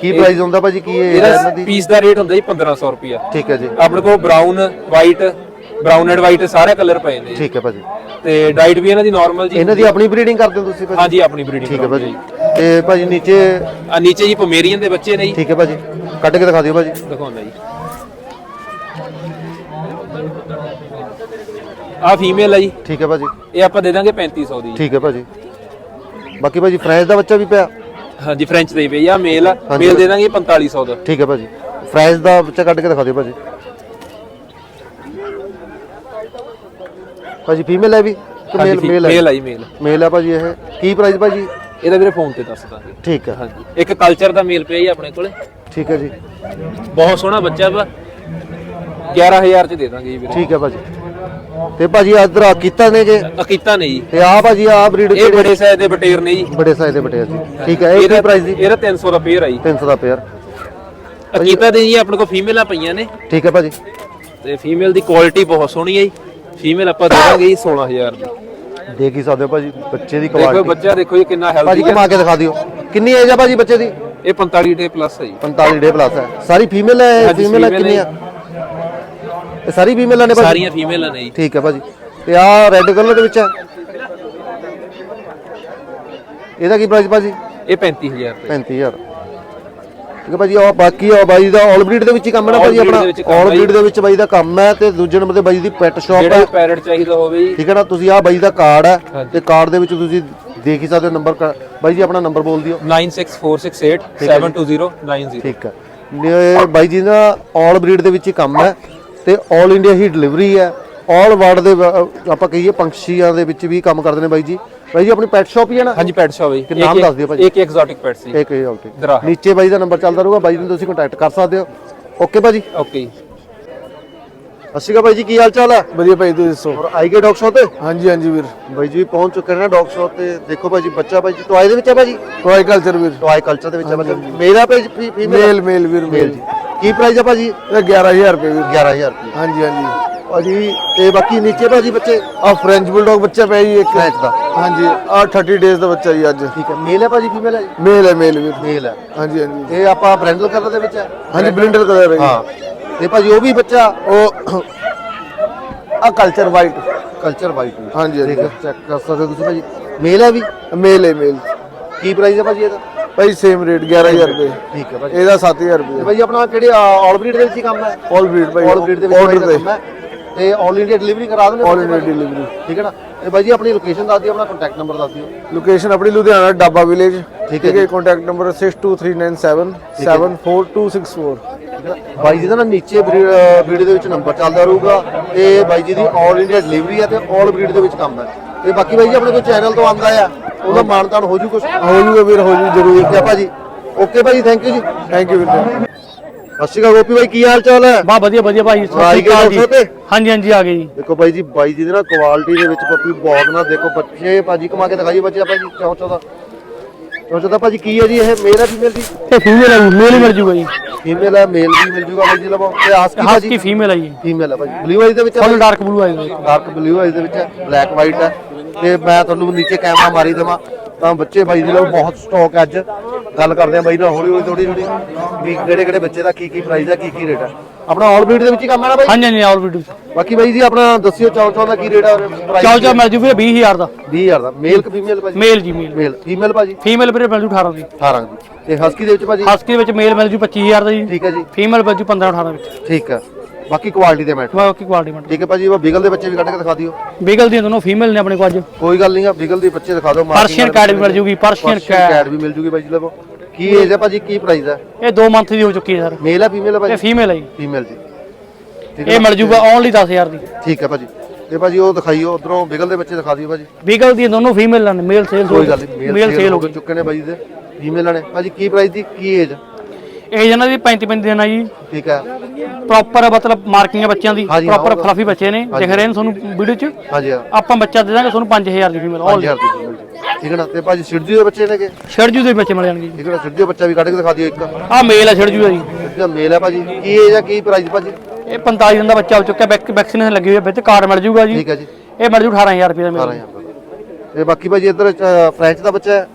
A: ਕੀ ਪ੍ਰਾਈਸ ਹੁੰਦਾ ਭਾਜੀ? ਕੀ ਇਹ
B: ਇਹਦਾ
A: ਇਹਨਾਂ ਦੀ?
B: ਪੀਸ ਦਾ ਰੇਟ ਹੁੰਦਾ ਜੀ 1500 ਰੁਪਿਆ
A: ਠੀਕ ਹੈ ਜੀ।
B: ਆਪਣੇ ਕੋਲ brown white brown and white ਸਾਰੇ ਕਲਰ ਪਏ ਨੇ ਜੀ।
A: ਠੀਕ ਹੈ ਭਾਜੀ।
B: ਤੇ ਡਾਈਟ ਵੀ ਇਹਨਾਂ ਦੀ ਨਾਰਮਲ ਜੀ
A: ਇਹਨਾਂ ਦੀ ਆਪਣੀ ਬਰੀਡਿੰਗ ਕਰਦੇ ਹੋ ਤੁਸੀਂ ਭਾਜੀ?
B: ਹਾਂਜੀ ਆਪਣੀ ਬਰੀਡਿੰਗ
A: ਠੀਕ ਹੈ ਭਾਜੀ। ਤੇ ਭਾਜੀ ਨੀਚੇ?
B: ਆ ਨੀਚੇ ਜੀ ਪਮੇਰੀਅਨ ਦੇ ਬੱਚੇ ਨੇ ਜੀ।
A: ਠੀਕ ਹੈ ਭਾਜੀ। ਕੱਢ ਕੇ ਦਿਖਾ ਦਿਓ ਭਾਜੀ।
B: ਦਿਖਾਉਂਦਾ ਜੀ। ਆ ਫੀਮੇਲ ਹੈ ਜੀ।
A: ਠੀਕ ਹੈ ਭਾਜੀ।
B: ਇਹ ਆਪਾਂ ਦੇ ਦਾਂਗੇ 3500 ਦੀ।
A: ਠੀਕ ਹੈ ਭਾਜੀ। ਬਾਕੀ ਭਾਜੀ ਫਰੈਂਚ ਦਾ ਬੱਚਾ ਵੀ ਪਿਆ?
B: ਹਾਂਜੀ ਫ੍ਰੈਂਚ ਦੇ ਪਈ ਆ ਮੇਲ ਆ। ਮੇਲ ਦੇ ਦਾਂਗੇ 4500 ਦਾ।
A: ਠੀਕ ਹੈ ਭਾਜੀ। ਫਰੈਂਚ ਦਾ ਬੱਚਾ ਕੱਢ ਕੇ ਦਿਖਾ ਦਿਓ ਭਾਜੀ। ਭਾਜੀ ਫੀਮੇਲ ਹੈ ਵੀ ਕਿ ਮੇਲ ਮੇਲ ਹੈ?
B: ਮੇਲ ਆ ਜੀ ਮੇਲ
A: ਮੇਲ ਹੈ ਭਾਜੀ ਇਹ। ਕੀ ਪ੍ਰਾਈਸ ਭਾਜੀ?
B: ਇਹਦਾ ਵੀਰੇ ਫੋਨ ਤੇ ਦੱਸ ਦਾਂਗੇ।
A: ਠੀਕ ਹੈ।
B: ਹਾਂਜੀ। ਇੱਕ ਕਲਚਰ ਦਾ ਮੇਲ ਪਿਆ ਜੀ ਆਪਣੇ ਕੋਲੇ।
A: ਠੀਕ ਹੈ ਜੀ।
B: ਬਹੁਤ ਸੋਹਣਾ ਬੱਚਾ ਵਾ। 11000 ਚ ਦੇ ਦਾਂਗੇ ਜੀ ਵੀਰੇ।
A: ਠੀਕ ਹੈ ਭਾਜੀ। ਤੇ ਭਾਜੀ ਇਧਰ ਆ ਕੀਤਾ ਨੇ ਜੇ
B: ਅਕੀਤਾ ਨੇ ਜੀ।
A: ਤੇ ਆ ਭਾਜੀ ਆ ਬਰੀਡ
B: ਇਹ ਬੜੇ ਸਾਈਜ਼ ਦੇ ਬਟੇਰ ਨੇ ਜੀ।
A: ਬੜੇ ਸਾਈਜ਼ ਦੇ ਬਟੇ ਜੀ ਠੀਕ ਹੈ ਇਹ ਕੀ ਪ੍ਰਾਈਸ ਦੀ?
B: ਇਹਦਾ 300 ਦਾ ਪੇਅਰ ਆ ਜੀ।
A: 300 ਦਾ ਪੇਅਰ
B: ਅਕੀਤਾ ਦੇ ਜੀ ਆਪਣੇ ਕੋਲ ਫੀਮੇਲਾਂ ਪਈਆਂ ਨੇ।
A: ਠੀਕ ਹੈ ਭਾਜੀ।
B: ਤੇ ਫੀਮੇਲ ਦੀ ਕੁਆਲਿਟੀ ਬਹੁਤ ਸੋਹਣੀ ਹੈ ਜੀ। ਫੀਮੇਲ ਆਪਾਂ ਦੇ ਦਾਂਗੇ ਜੀ 16000 ਦੀ।
A: ਦੇਖ ਹੀ ਸਕਦੇ ਹੋ ਭਾਜੀ ਬੱਚੇ ਦੀ
B: ਦੇਖੋ
A: ਕੁਆਲਿਟੀ
B: ਬੱਚਾ ਦੇਖੋ ਜੀ ਕਿੰਨਾ
A: ਭਾਜੀ
B: ਹੈਲਦੀ ਹੈ।
A: ਕਮਾ ਕੇ ਦਿਖਾ ਦਿਓ। ਕਿੰਨੀ ਏਜ ਆ ਭਾਜੀ ਬੱਚੇ ਦੀ?
B: ਇਹ 45 ਡੇ ਪਲੱਸ ਹੈ ਜੀ।
A: 45 ਡੇ ਪਲੱਸ ਹੈ ਸਾਰੀ ਫੀਮੇਲ ਹੈ ਫੀਮੇਲ ਹੈ ਕਿੰਨੀ ਆ? ਇਹ ਸਾਰੀ ਫੀਮੇਲਾਂ ਨੇ ਭਾਜੀ?
B: ਸਾਰੀਆਂ ਫੀਮੇਲਾਂ ਨੇ ਜੀ।
A: ਠੀਕ ਹੈ ਭਾਜੀ। ਤੇ ਆ ਰੈੱਡ ਕਲਰ ਦੇ ਵਿੱਚ ਹੈ? ਇਹਦਾ ਕੀ ਪ੍ਰਾਈਸ ਭਾਜੀ?
B: ਇਹ 35000 ਰੁਪਏ।
A: 35000 ਠੀਕ ਹੈ ਭਾਜੀ ਆ ਬਾਕੀ ਆ ਬਾਈ ਦਾ ਆਲ ਬਰੀਡ ਦੇ ਵਿੱਚ ਹੀ ਕੰਮ ਹੈ ਨਾ
B: All
A: ਭਾਜੀ
B: breed
A: ਆਪਣਾ?
B: ਦੇ ਵਿੱਚ ਕੰਮ
A: ਆਲ
B: ਹੈ
A: ਬਰੀਡ ਦੇ ਵਿੱਚ ਬਾਈ ਦਾ ਕੰਮ ਹੈ ਤੇ ਦੂਜੇ ਨੰਬਰ ਤੇ ਬਾਈ ਦੀ ਪੈਟ ਸ਼ਾਪ
B: ਜਿਹੜਾ
A: ਹੈ।
B: ਪੈਰਟ ਚਾਹੀਦਾ ਹੋਵੇ ਜੀ
A: ਠੀਕ ਹੈ ਨਾ ਤੁਸੀਂ ਆ ਬਾਈ ਦਾ ਕਾਰਡ ਹੈ। ਤੇ ਕਾਰਡ ਦੇ ਵਿੱਚ ਤੁਸੀਂ ਦੇਖ ਹੀ ਸਕਦੇ ਹੋ ਨੰਬਰ ਬਾਈ ਜੀ ਆਪਣਾ ਨੰਬਰ ਬੋਲ ਦਿਓ।
B: 9646872090
A: ਠੀਕ ਹੈ। ਇਹ ਬਾਈ ਜੀ ਦਾ ਆਲ ਬਰੀਡ ਦੇ ਵਿੱਚ ਹੀ ਕੰਮ ਹੈ। ਤੇ ਆਲ ਇੰਡੀਆ ਹੀ ਡਿਲੀਵਰੀ ਹੈ। ਆਲ ਵਰਲਡ ਦੇ ਵ- ਆਪਾਂ ਕਹੀਏ ਪੰਛੀਆਂ ਦੇ ਵਿੱਚ ਵੀ ਕੰਮ ਕਰਦੇ ਨੇ ਬਾਈ ਜੀ। ਬਾਈ ਜੀ ਆਪਣੀ ਪੈਟ ਸ਼ਾਪ ਹੀ ਹੈ ਨਾ?
B: ਹਾਂਜੀ ਪੈਟ ਸ਼ਾਪ ਹੈ ਜੀ।
A: ਨਾਮ ਦੱਸ ਦਿਓ ਭਾਜੀ।
B: ਇੱਕ ਐਗਜ਼ੋਟਿਕ ਪੈਟਸ ਜੀ
A: ਇੱਕ ਇਹ ਨੀਚੇ ਬਾਈ ਦਾ ਨੰਬਰ ਚੱਲਦਾ ਰਹੂਗਾ। ਬਾਈ ਨੂੰ ਤੁਸੀਂ ਕੰਟੈਕਟ ਕਰ ਸਕਦੇ ਹੋ। ਓਕੇ ਭਾਜੀ
B: ਓਕੇ ਜੀ
A: ਅਸੀਂ ਕਾ ਬਾਈ ਜੀ ਕੀ ਹਾਲ ਚਾਲ ਹੈ
C: ਵਧੀਆ ਭਾਈ ਤੁਸੀਂ ਦੱਸੋ?
A: ਔਰ ਆਈ ਗਏ ਡੌਗ ਸ਼ੋਪ ਤੇ?
C: ਹਾਂਜੀ ਹਾਂਜੀ ਵੀਰ।
A: ਬਾਈ ਜੀ ਪਹੁੰਚ ਚੁੱਕੇ ਨੇ ਡੌਗ ਸ਼ੋਪ ਤੇ। ਦੇਖੋ ਭਾਈ ਜੀ ਬੱਚਾ ਬਾਈ ਜੀ ਟੋਏ ਦੇ ਵਿੱਚ ਹੈ ਭਾਜੀ
C: ਟੋਏ ਕਲਚਰ ਵੀਰ।
A: ਟੋਏ ਕਲਚਰ ਦੇ ਵਿੱਚ ਹੈ ਬੱਚਾ ਮੇਰਾ ਪੇਜ ਫੀਮੇਲ
C: ਮੇਲ ਮੇਲ ਵੀਰ
A: ਮੇਲ ਜੀ। ਕੀ ਪ੍ਰਾਈਸ ਹੈ ਭਾਜੀ?
C: ਇਹ 11000 ਰੁਪਏ ਵੀਰ।
A: 11000 ਰੁਪਏ।
C: ਹਾਂਜੀ ਹਾਂਜੀ।
A: ਭਾਜੀ ਤੇ ਬਾਕੀ ਨੀਚੇ ਭਾਜੀ ਬੱਚੇ?
C: ਆ ਫ੍ਰੈਂਚ ਬੁਲਡੌਗ ਬੱਚਾ ਪਿਆ ਜੀ ਇੱਕ।
A: ਫ੍ਰੈਂਚ ਦਾ।
C: ਹਾਂਜੀ ਆ 30 ਡੇਜ਼ ਦਾ ਬੱਚਾ ਜੀ ਅੱਜ।
A: ਠੀਕ ਹੈ ਮੇਲ ਹੈ ਭਾਜੀ ਫੀਮੇਲ ਹੈ ਜੀ?
C: ਮੇਲ ਹੈ ਮੇਲ ਵੀਰ।
A: ਮੇਲ ਹੈ
C: ਹਾਂਜੀ ਹਾਂਜੀ।
A: ਇਹ ਆਪਾਂ ਬ੍ਰੈਂਡਲ ਕਲਰ ਦੇ ਵਿੱਚ ਹੈ
C: ਹਾਂਜੀ ਬਲਿੰਡਰ ਕਲਰ ਹੈ ਜੀ।
A: ਹਾਂ। ਤੇ ਭਾਜੀ ਉਹ ਵੀ ਬੱਚਾ?
C: ਉਹ ਆ ਕਲਚਰ ਵਾਈਟ
A: ਕਲਚਰ ਵਾਈਟ
C: ਹਾਂਜੀ ਹਾਂਜੀ।
A: ਚੈੱਕ ਕਰ ਸਕਦੇ ਹੋ ਤੁਸੀਂ ਭਾਜੀ। ਮੇਲ ਹੈ ਵੀ?
C: ਮੇਲ ਹੈ ਮੇਲ
A: ਕੀ ਪ੍ਰਾਈਸ ਹੈ ਭਾਜੀ ਇਹਦਾ?
C: ਭਾਈ ਸੇਮ ਰੇਟ 11000 ਰੁਪਏ।
A: ਠੀਕ ਹੈ ਭਾਜੀ।
C: ਇਹਦਾ 7000
A: ਤੇ
C: ਰੁਪਏ।
A: ਭਾਜੀ ਆਪਣਾ ਕਿਹੜੇ ਆਲ ਬਰੀਡ ਦੇ ਵਿੱਚ ਹੀ ਕੰਮ ਹੈ?
C: ਆਲ ਬਰੀਡ ਭਾਈ
A: ਆਲ ਬਰੀਡ ਦੇ ਵਿੱਚ ਭਾਈ
C: ਤੇ
A: ਦਾ ਕੰਮ ਹੈ। ਤੇ ਆਲ ਇੰਡੀਆ ਡਿਲੀਵਰੀ ਕਰਾ ਦਿੰਦੇ
C: ਆਲ ਇੰਡੀਆ ਡਿਲੀਵਰੀ
A: ਠੀਕ ਹੈ ਨਾ? ਤੇ ਭਾਈ ਜੀ ਆਪਣੀ ਲੋਕੇਸ਼ਨ ਦੱਸ ਦਿਓ ਆਪਣਾ ਕੰਟੈਕਟ ਨੰਬਰ ਦੱਸ ਦਿਓ।
C: ਲੋਕੇਸ਼ਨ ਆਪਣੀ ਲੁਧਿਆਣਾ ਡਾਬਾ ਵਿਲੇਜ
A: ਠੀਕ ਹੈ
C: ਹੈ ਕੰਟੈਕਟ ਨੰਬਰ 62397 74264
A: ਠੀਕ ਹੈ ਨਾ? ਬਾਈ ਜੀ ਦਾ ਨਾ ਨੀਚੇ ਵੀਡੀਓ ਦੇ ਵਿੱਚ ਨੰਬਰ ਚੱਲਦਾ ਰਹੂਗਾ ਤੇ ਬਾਈ ਜੀ ਦੀ ਆਲ ਇੰਡੀਆ ਡਿਲੀਵਰੀ ਹੈ ਤੇ ਆਲ ਬਰੀਡ ਦੇ ਵਿੱਚ ਕੰਮ ਹੈ ਤੇ ਬਾਕੀ ਬਾਈ ਜੀ ਆਪਣੇ ਕੋਈ ਚੈਨਲ ਤੋਂ ਆਉਂਦਾ ਆ ਉਹਦਾ ਮਾਨਤਾਨ ਹੋ ਜੂ ਕੁਝ
C: ਹੋ ਜੂਗਾ ਵੀਰ ਹੋ ਜੂ ਜਰੂਰ
A: ਹੈ ਭਾਜੀ। ਓਕੇ ਭਾਜੀ ਥੈਂਕ ਯੂ ਜੀ।
C: ਥੈਂਕ ਯੂ ਵੀਰ
A: ਸਤਿ ਸ਼੍ਰੀ ਅਕਾਲ ਗੋਪੀ ਭਾਈ ਕੀ ਹਾਲ ਚਾਲ ਹੈ?
D: ਬਾ ਵਧੀਆ ਵਧੀਆ ਭਾਈ ਸਤਿ ਸ਼੍ਰੀ ਅਕਾਲ ਜੀ। ਹਾਂਜੀ ਹਾਂਜੀ ਆ ਗਏ ਜੀ।
A: ਦੇਖੋ ਬਾਈ ਜੀ ਬਾਈ ਜੀ ਦੇ ਨਾ ਕੁਆਲਿਟੀ ਦੇ ਵਿੱਚ ਪੱਪੀ ਬਹੁਤ ਨਾ ਦੇਖੋ ਬੱਚੇ ਭਾਜੀ ਕਮਾ ਕੇ ਦਿਖਾਈਏ ਬੱਚੇ ਆਪਾਂ ਜੀ ਚੌ ਚੌਦਾ ਚੌ ਚੌਦਾ ਭਾਜੀ ਕੀ ਹੈ ਜੀ ਇਹ ਮੇਲ ਹੈ ਫੀਮੇਲ
D: ਇਹ ਫੀਮੇਲ ਹੈ ਮੇਲ ਹੀ ਮਿਲ ਜੂਗਾ ਜੀ।
A: ਫੀਮੇਲ ਹੈ ਮੇਲ ਵੀ ਮਿਲ ਜੂਗਾ ਬਾਈ ਜੀ ਲਵੋ ਤੇ
D: ਹਸਕੀ
A: ਭਾਜੀ?
D: ਫੀਮੇਲ ਹੈ ਜੀ।
A: ਫੀਮੇਲ ਹੈ ਭਾਜੀ। ਬਲੂ ਆਈਜ਼ ਦੇ ਵਿੱਚ
D: ਫੁੱਲ ਡਾਰਕ ਬਲੂ ਆਏਗਾ
A: ਡਾਰਕ ਬਲੂ ਆਈਜ਼ ਦੇ ਵਿੱਚ ਬਲੈਕ ਵਾਈਟ ਹੈ। ਤੇ ਮੈਂ ਤੁਹਾਨੂੰ ਨੀਚੇ ਕੈਮਰਾ ਮਾਰੀ ਦੇਵਾਂ। ਤਾਂ ਬੱਚੇ ਬਾਈ ਜੀ ਲਵੋ ਬਹੁਤ ਸਟਾਕ ਅੱਜ। ਗੱਲ ਕਰਦੇ ਆ ਬਾਈ ਨਾਲ ਹੌਲੀ ਹੌਲੀ ਥੋੜੀ ਥੋੜੀ ਵੀ ਕਿਹੜੇ ਕਿਹੜੇ ਬੱਚੇ ਦਾ ਕੀ ਕੀ ਪ੍ਰਾਈਸ ਹੈ ਕੀ ਕੀ ਰੇਟ ਹੈ ਆਪਣਾ ਆਲ ਬਰੀਡ ਦੇ ਵਿੱਚ ਹੀ ਕੰਮ ਹੈ ਨਾ ਬਾਈ?
D: ਹਾਂਜੀ ਹਾਂਜੀ ਆਲ ਵੀਡੀਓ
A: ਬਾਕੀ ਬਾਈ ਜੀ ਆਪਣਾ ਦੱਸਿਓ ਚੌ ਚੌ ਦਾ ਕੀ ਰੇਟ ਹੈ ਪ੍ਰਾਈਸ
D: ਚਾਲ ਚਾਲ ਮਿਲ ਜੂ ਵੀਰੇ 20000 ਦਾ।
A: 20000 ਦਾ। ਮੇਲ ਕਿ ਫੀਮੇਲ ਭਾਜੀ?
D: ਮੇਲ ਜੀ ਮੇਲ
A: ਮੇਲ ਫੀਮੇਲ ਭਾਜੀ?
D: ਫੀਮੇਲ ਵੀਰੇ ਮਿਲ ਜੂ 18 ਦੀ।
A: 18 ਦੀ। ਤੇ ਹਸਕੀ ਦੇ ਵਿੱਚ ਭਾਜੀ?
D: ਹਸਕੀ ਵਿੱਚ ਮੇਲ ਮਿਲ ਜੂ 25000 ਦਾ ਜੀ।
A: ਠੀਕ ਹੈ ਜੀ।
D: ਫੀਮੇਲ ਮਿਲ ਜੂ 15 18 ਵਿੱਚ।
A: ਠੀਕ ਹੈ ਬਾਕੀ ਕੁਆਲਿਟੀ ਦੇ ਮੈਟਰ
D: ਬਾਕੀ ਕੁਆਲਿਟੀ ਮਿੰਟ
A: ਠੀਕ ਹੈ ਭਾਜੀ ਉਹ ਬਿਗਲ ਦੇ ਬੱਚੇ ਵੀ ਕੱਢ ਕੇ ਦਿਖਾ ਦਿਓ।
D: ਬੀਗਲ ਦੀਆਂ ਦੋਨੋਂ ਫੀਮੇਲ ਨੇ ਆਪਣੇ ਕੋਲ ਅੱਜ।
A: ਕੋਈ ਗੱਲ ਨਹੀਂ ਆ ਬਿਗਲ ਦੇ ਬੱਚੇ ਦਿਖਾ ਦਿਓ
D: ਪਰਸ਼ੀਅਨ ਕੈਟ ਵੀ ਮਿਲ ਜੂਗੀ ਪਰਸ਼ੀਅਨ ਕੈਟ
A: ਵੀ ਮਿਲ ਜੂਗੀ ਭਾਜੀ ਲਵੋ। ਕੀ ਏਜ ਹੈ ਭਾਜੀ ਕੀ ਪ੍ਰਾਈਸ ਹੈ
D: ਇਹ 2 ਮੰਥ ਦੀ ਹੋ ਚੁੱਕੀ ਹੈ ਸਰ।
A: ਮੇਲ ਹੈ ਫੀਮੇਲ ਹੈ
D: ਇਹ
A: ਭਾਜੀ
D: ਫੀਮੇਲ ਹੈ ਜੀ।
A: ਫੀਮੇਲ ਜੀ
D: ਇਹ ਮਿਲ ਜੂਗਾ ਓਨਲੀ 10000 ਦੀ।
A: ਠੀਕ ਹੈ ਭਾਜੀ। ਤੇ ਭਾਜੀ ਉਹ ਦਿਖਾਈਓ ਉਧਰੋਂ ਬਿਗਲ ਦੇ ਬੱਚੇ ਦਿਖਾ ਦਿਓ ਭਾਜੀ।
D: ਬੀਗਲ ਦੀਆਂ ਦੋਨੋਂ ਫੀਮੇਲ ਨੇ ਮੇਲ ਸੇਲ
A: ਕੋਈ ਗੱਲ ਨਹੀਂ
D: ਮੇਲ ਸੇਲ ਹੋ
A: ਚੁੱਕੇ ਨੇ ਭਾਜੀ ਦੇ। ਫੀਮੇਲ ਨੇ ਭਾਜੀ ਕੀ ਪ੍ਰਾਈਸ ਦੀ ਕੀ ਏਜ
D: ਇਹ ਇਹਨਾਂ ਦੀ 35 35 ਦਿਨ ਆ ਜੀ।
A: ਠੀਕ ਹੈ।
D: ਪ੍ਰੋਪਰ ਮਤਲਬ ਮਾਰਕਿੰਗ ਹੈ ਬੱਚਿਆਂ ਦੀ।
A: ਹਾਂਜੀ, ਹਾਂ,
D: ਪ੍ਰੋਪਰ
A: ਉਹ-
D: ਫਲਫੀ ਬੱਚੇ ਨੇ ਦਿਖ ਰਹੇ ਨੇ ਤੁਹਾਨੂੰ ਵੀਡੀਓ 'ਚ।
A: ਹਾਂਜੀ ਹਾਂ।
D: ਆਪਾਂ ਬੱਚਾ ਦੇ ਦਾਂਗੇ ਤੁਹਾਨੂੰ 5000 ਦੀ ਫੀਮੇਲ ਆਲ
A: 5000 ਦੀ ਮਿਲ। ਜਾਊ। ਠੀਕ ਹੈ ਨਾ? ਤੇ ਭਾਜੀ ਸਿਰਜੂ ਦੇ ਬੱਚੇ ਨੇਗੇ?
D: ਛੜਜੂ ਦੇ ਬੱਚੇ ਮਿਲ ਜਾਣਗੇ
A: ਠੀਕ ਹੈ ਨਾ? ਸਿਰਜੂ ਬੱਚਾ ਵੀ ਕੱਢ ਕੇ ਦਿਖਾ ਦਿਓ ਇੱਕ।
D: ਆ ਮੇਲ ਹੈ ਛੜਜੂ ਦਾ ਜੀ।
A: ਜਿਹੜਾ ਮੇਲ ਹੈ ਭਾਜੀ। ਕੀ ਏਜ ਹੈ ਕੀ ਪ੍ਰਾਈਸ ਭਾਜੀ?
D: ਇਹ 45 ਦਿਨ ਦਾ ਬੱਚਾ ਹੋ ਚੁੱਕਾ ਵੈਕ ਵੈਕਸੀਨੇਸ਼ਨ ਲੱਗੀ ਹੋਈ ਹੈ ਵਿੱਚ ਕਾਰਡ ਮਿਲ ਜੂਗਾ ਜੀ।
A: ਠੀਕ ਹੈ ਜੀ।
D: ਇਹ ਮਿਲ ਜੂ 18000 ਰੁਪਏ ਦਾ ਮੇਲ।
A: 12000 ਦਾ। ਤੇ ਬਾਕੀ ਭਾਜੀ ਇੱਧਰ ਫ੍ਰੈਂਚ ਦਾ ਬੱਚਾ ਹੈ?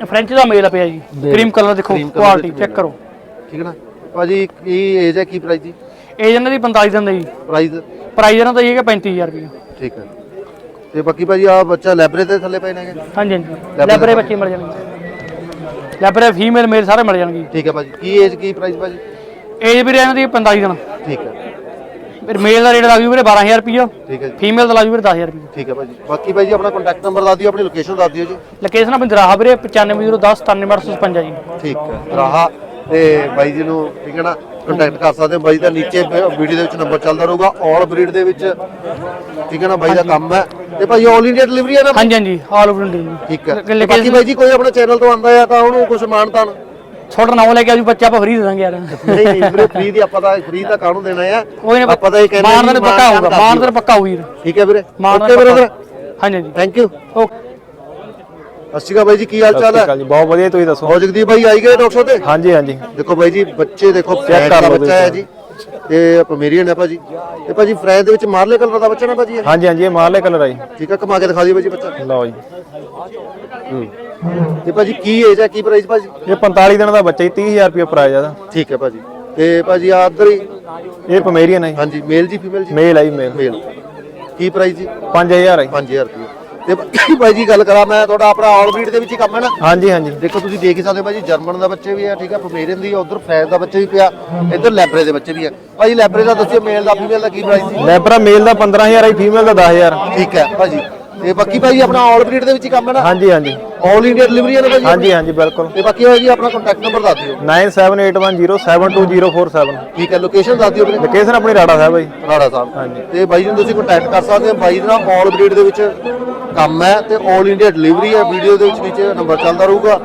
D: ਫ੍ਰੈਂਚ ਦਾ ਮੇਲ ਪਿਆ ਜੀ। ਕਰੀਮ ਕਲਰ ਦੇਖੋ
A: Cream colour
D: ਕੁਆਲਿਟੀ ਚੈੱਕ ਕਰੋ।
A: ਠੀਕ ਹੈ ਨਾ? ਭਾਜੀ ਕੀ ਏਜ ਹੈ ਕੀ ਪ੍ਰਾਈਸ ਜੀ
D: ਇਹ ਇਹਨਾਂ ਦੀ 45 ਦਿਨ ਦਾ ਜੀ।
A: ਪ੍ਰਾਈਸ
D: ਪ੍ਰਾਈਸ ਇਹਨਾਂ ਦਾ ਇਹ ਹੈ 35000 ਰੁਪਏ
A: ਠੀਕ ਹੈ। ਤੇ ਬਾਕੀ ਭਾਜੀ ਆ ਬੱਚਾ ਲੈਬਰੇ ਦੇ ਥੱਲੇ ਪਏ ਨੇਗੇ
D: ਹਾਂਜੀ ਹਾਂਜੀ। ਲੈਬਰੇ ਬੱਚੇ ਮਿਲ ਜਾਣਗੇ। ਲੈਬਰੇ ਫੀਮੇਲ ਮੇਲ ਸਾਰੇ ਮਿਲ ਜਾਣਗੇ।
A: ਠੀਕ ਹੈ ਭਾਜੀ। ਕੀ ਏਜ ਕੀ ਪ੍ਰਾਈਸ ਭਾਜੀ?
D: ਏਜ ਵੀ ਇਹਨਾਂ ਦੀ 45 ਦਿਨ।
A: ਠੀਕ ਹੈ।
D: ਫਿਰ ਮੇਲ ਦਾ ਰੇਟ ਲੱਗ ਜੂ ਵੀਰੇ 12000 ਰੁਪਏ
A: ਠੀਕ ਹੈ ਜੀ।
D: ਫੀਮੇਲ ਦਾ ਲੱਗ ਜੂ ਵੀਰੇ 10000 ਰੁਪਏ
A: ਠੀਕ ਹੈ ਭਾਜੀ। ਬਾਕੀ ਭਾਜੀ ਆਪਣਾ ਕੰਟੈਕਟ ਨੰਬਰ ਦੱਸ ਦਿਓ ਆਪਣੀ ਲੋਕੇਸ਼ਨ ਦੱਸ ਦਿਓ ਜੀ।
D: ਲੋਕੇਸ਼ਨ ਆਪਣੀ ਦਰਾਹਾ ਵੀਰੇ 9510 97855 ਜੀ।
A: ਠੀਕ ਹੈ ਰਾਹਾ ਤੇ ਬਾਈ ਜੀ ਨੂੰ ਠੀਕ ਹੈ ਨਾ ਕੰਟੈਕਟ ਕਰ ਸਕਦੇ ਹੋ। ਬਾਈ ਦਾ ਨੀਚੇ ਵੀਡੀਓ ਦੇ ਵਿੱਚ ਨੰਬਰ ਚੱਲਦਾ ਰਹੂਗਾ। ਆਲ ਬਰੀਡ ਦੇ ਵਿੱਚ ਠੀਕ ਹੈ ਨਾ ਬਾਈ ਦਾ ਕੰਮ ਹੈ। ਤੇ ਭਾਈ ਆਲ ਇੰਡੀਆ ਡਿਲੀਵਰੀ ਹੈ ਨਾ
D: ਹਾਂਜੀ ਹਾਂਜੀ ਓਵਰ ਇੰਡੀਆ
A: ਠੀਕ ਹੈ। ਬਾਕੀ ਬਾਈ ਜੀ ਕੋਈ ਆਪਣਾ ਚੈਨਲ ਤੋਂ ਆਂਦਾ ਆ ਤਾਂ ਉਹਨੂੰ ਕੁਝ ਮਾਨਤਾਨ
D: ਤੁਹਾਡਾ ਨਾਮ ਲੈ ਕੇ ਆਜੂ ਬੱਚਾ ਆਪਾਂ ਫ੍ਰੀ ਦੇ ਦਾਂਗੇ ਯਾਰ।
A: ਨਹੀਂ ਨਹੀਂ ਵੀਰੇ ਫ੍ਰੀ ਦੀ ਆਪਾਂ ਤਾਂ ਫ੍ਰੀ ਦਾ ਕਾਹਨੂੰ ਦੇਣਾ ਆ
D: ਕੋਈ ਨਾ
A: ਆਪਾਂ ਤਾਂ ਇਹ ਕਹਿੰਦੇ
D: ਮਾਨ
A: ਜੀ,
D: ਦਾ ਪੱਕਾ ਹੋਊਗਾ ਮਾਨ। ਦਾ ਪੱਕਾ ਹੋਊ ਵੀਰ।
A: ਠੀਕ ਹੈ ਵੀਰੇ। ਓਕੇ ਵੀਰੇ
D: ਹਾਂਜੀ ਹਾਂਜੀ।
A: ਥੈਂਕ ਯੂ
D: ਓਕੇ
A: ਅਸਿਕਾ ਬਾਈ ਜੀ ਕੀ ਹਾਲ ਚਾਲ ਹੈ?
C: ਜੀ ਬਹੁਤ ਵਧੀਆ ਤੁਸੀਂ ਦੱਸੋ?
A: ਹੋ ਜਗਦੀਪ ਬਾਈ ਆਈ ਗਏ ਡਾਕਟਰ ਤੇ?
C: ਹਾਂਜੀ ਹਾਂਜੀ।
A: ਦੇਖੋ ਬਾਈ ਜੀ ਬੱਚੇ ਦੇਖੋ ਫਰੈਂਚ
C: ਕਰ
A: ਬੱਚਾ ਹੈ ਜੀ। ਤੇ ਪਮੇਰੀਅਨ ਹੈ ਭਾਜੀ। ਤੇ ਭਾਜੀ ਫਰੈਂਚ ਦੇ ਵਿੱਚ ਮਾਰਲੇ ਕਲਰ ਦਾ ਬੱਚਾ ਨਾ ਭਾਜੀ?
C: ਹਾਂਜੀ ਹਾਂਜੀ ਇਹ ਮਾਰਲੇ ਕਲਰ ਆਈ
A: ਠੀਕ ਹੈ ਕਮਾ ਕੇ ਦਿਖਾ ਦਿਓ ਭਾਜੀ ਬੱਚਾ।
C: ਲਓ ਜੀ।
A: ਤੇ ਭਾਜੀ ਕੀ ਏਜ ਹੈ ਕੀ ਪ੍ਰਾਈਸ ਭਾਜੀ?
C: ਇਹ 45 ਦਿਨ ਦਾ ਬੱਚਾ ਜੀ 30000 ਰੁਪਏ ਪ੍ਰਾਈਸ ਆ
A: ਠੀਕ ਹੈ ਭਾਜੀ। ਤੇ ਭਾਜੀ ਆ ਹੀ?
C: ਇਹ ਪਮੇਰੀਅਨ ਹੈ
A: ਹਾਂਜੀ ਮੇਲ ਜੀ ਫੀਮੇਲ ਜੀ?
C: ਮੇਲ ਆਈ ਮੇਲ
A: ਮੇਲ ਕੀ ਪ੍ਰਾਈਸ ਜੀ?
C: 5000 ਹੈ
A: 5000 ਰੁਪਏ ਤੇ ਬਾਕੀ ਭਾਈ ਜੀ ਗੱਲ ਕਰਾਂ ਮੈਂ ਤੁਹਾਡਾ ਆਪਣਾ ਆਲ ਬਰੀਡ ਦੇ ਵਿੱਚ ਹੀ ਕੰਮ ਹੈ ਨਾ?
C: ਹਾਂਜੀ ਹਾਂਜੀ।
A: ਦੇਖੋ ਤੁਸੀਂ ਦੇਖ ਹੀ ਸਕਦੇ ਹੋ ਭਾਜੀ ਜਰਮਨ ਦਾ ਬੱਚੇ ਵੀ ਹੈ ਠੀਕ ਹੈ ਪਮੇਰੀਅਨ ਦੀ ਉਧਰ ਫਰੈਂਚ ਦਾ ਬੱਚੇ ਵੀ ਪਿਆ ਇੱਧਰ ਲੈਬਰੇ ਦੇ ਬੱਚੇ ਵੀ ਹੈ। ਭਾਜੀ ਲੈਬਰੇ ਦਾ ਦੱਸਿਓ ਮੇਲ ਦਾ ਫੀਮੇਲ ਦਾ ਕੀ ਪ੍ਰਾਈਸ ਜੀ?
C: ਲੈਬਰਾ ਮੇਲ ਦਾ 15000 ਹੈ ਫੀਮੇਲ ਦਾ 10000
A: ਠੀਕ ਹੈ ਭਾਜੀ। ਤੇ ਬਾਕੀ ਭਾਜੀ ਆਪਣਾ ਆਲ ਬਰੀਡ ਦੇ ਵਿੱਚ ਹੀ ਕੰਮ ਹੈ ਨਾ?
C: ਹਾਂਜੀ ਹਾਂਜੀ।
A: ਆਲ ਇੰਡੀਆ ਡਿਲੀਵਰੀ ਹੈ ਨਾ ਭਾਜੀ
C: ਹਾਂਜੀ ਹਾਂਜੀ ਬਿਲਕੁਲ।
A: ਤੇ ਬਾਕੀ ਹੋਇਆ ਜੀ ਆਪਣਾ ਕੰਟੈਕਟ ਨੰਬਰ ਦੱਸ ਦਿਓ।
C: 9781072047
A: ਠੀਕ ਹੈ ਲੋਕੇਸ਼ਨ ਦੱਸ ਦਿਓ ਵੀਰੇ।
C: ਲੋਕੇਸ਼ਨ ਆਪਣੀ ਰਾੜਾ ਸਾਹਿਬ ਹੈ ਜੀ।
A: ਰਾੜਾ ਸਾਹਿਬ। ਤੇ ਬਾਈ ਜੀ ਤੁਸੀਂ ਕੰਟੈਕਟ ਕਰ ਸਕਦੇ ਹੋ। ਬਾਈ ਦਾ ਆਲ ਬਰੀਡ ਦੇ ਵਿੱਚ ਕੰਮ ਹੈ ਤੇ ਆਲ ਇੰਡੀਆ ਡਿਲੀਵਰੀ ਹੈ। ਵੀਡੀਓ ਦੇ ਵਿੱਚ ਨੀਚੇ ਨੰਬਰ ਚੱਲਦਾ ਰਹੂਗਾ।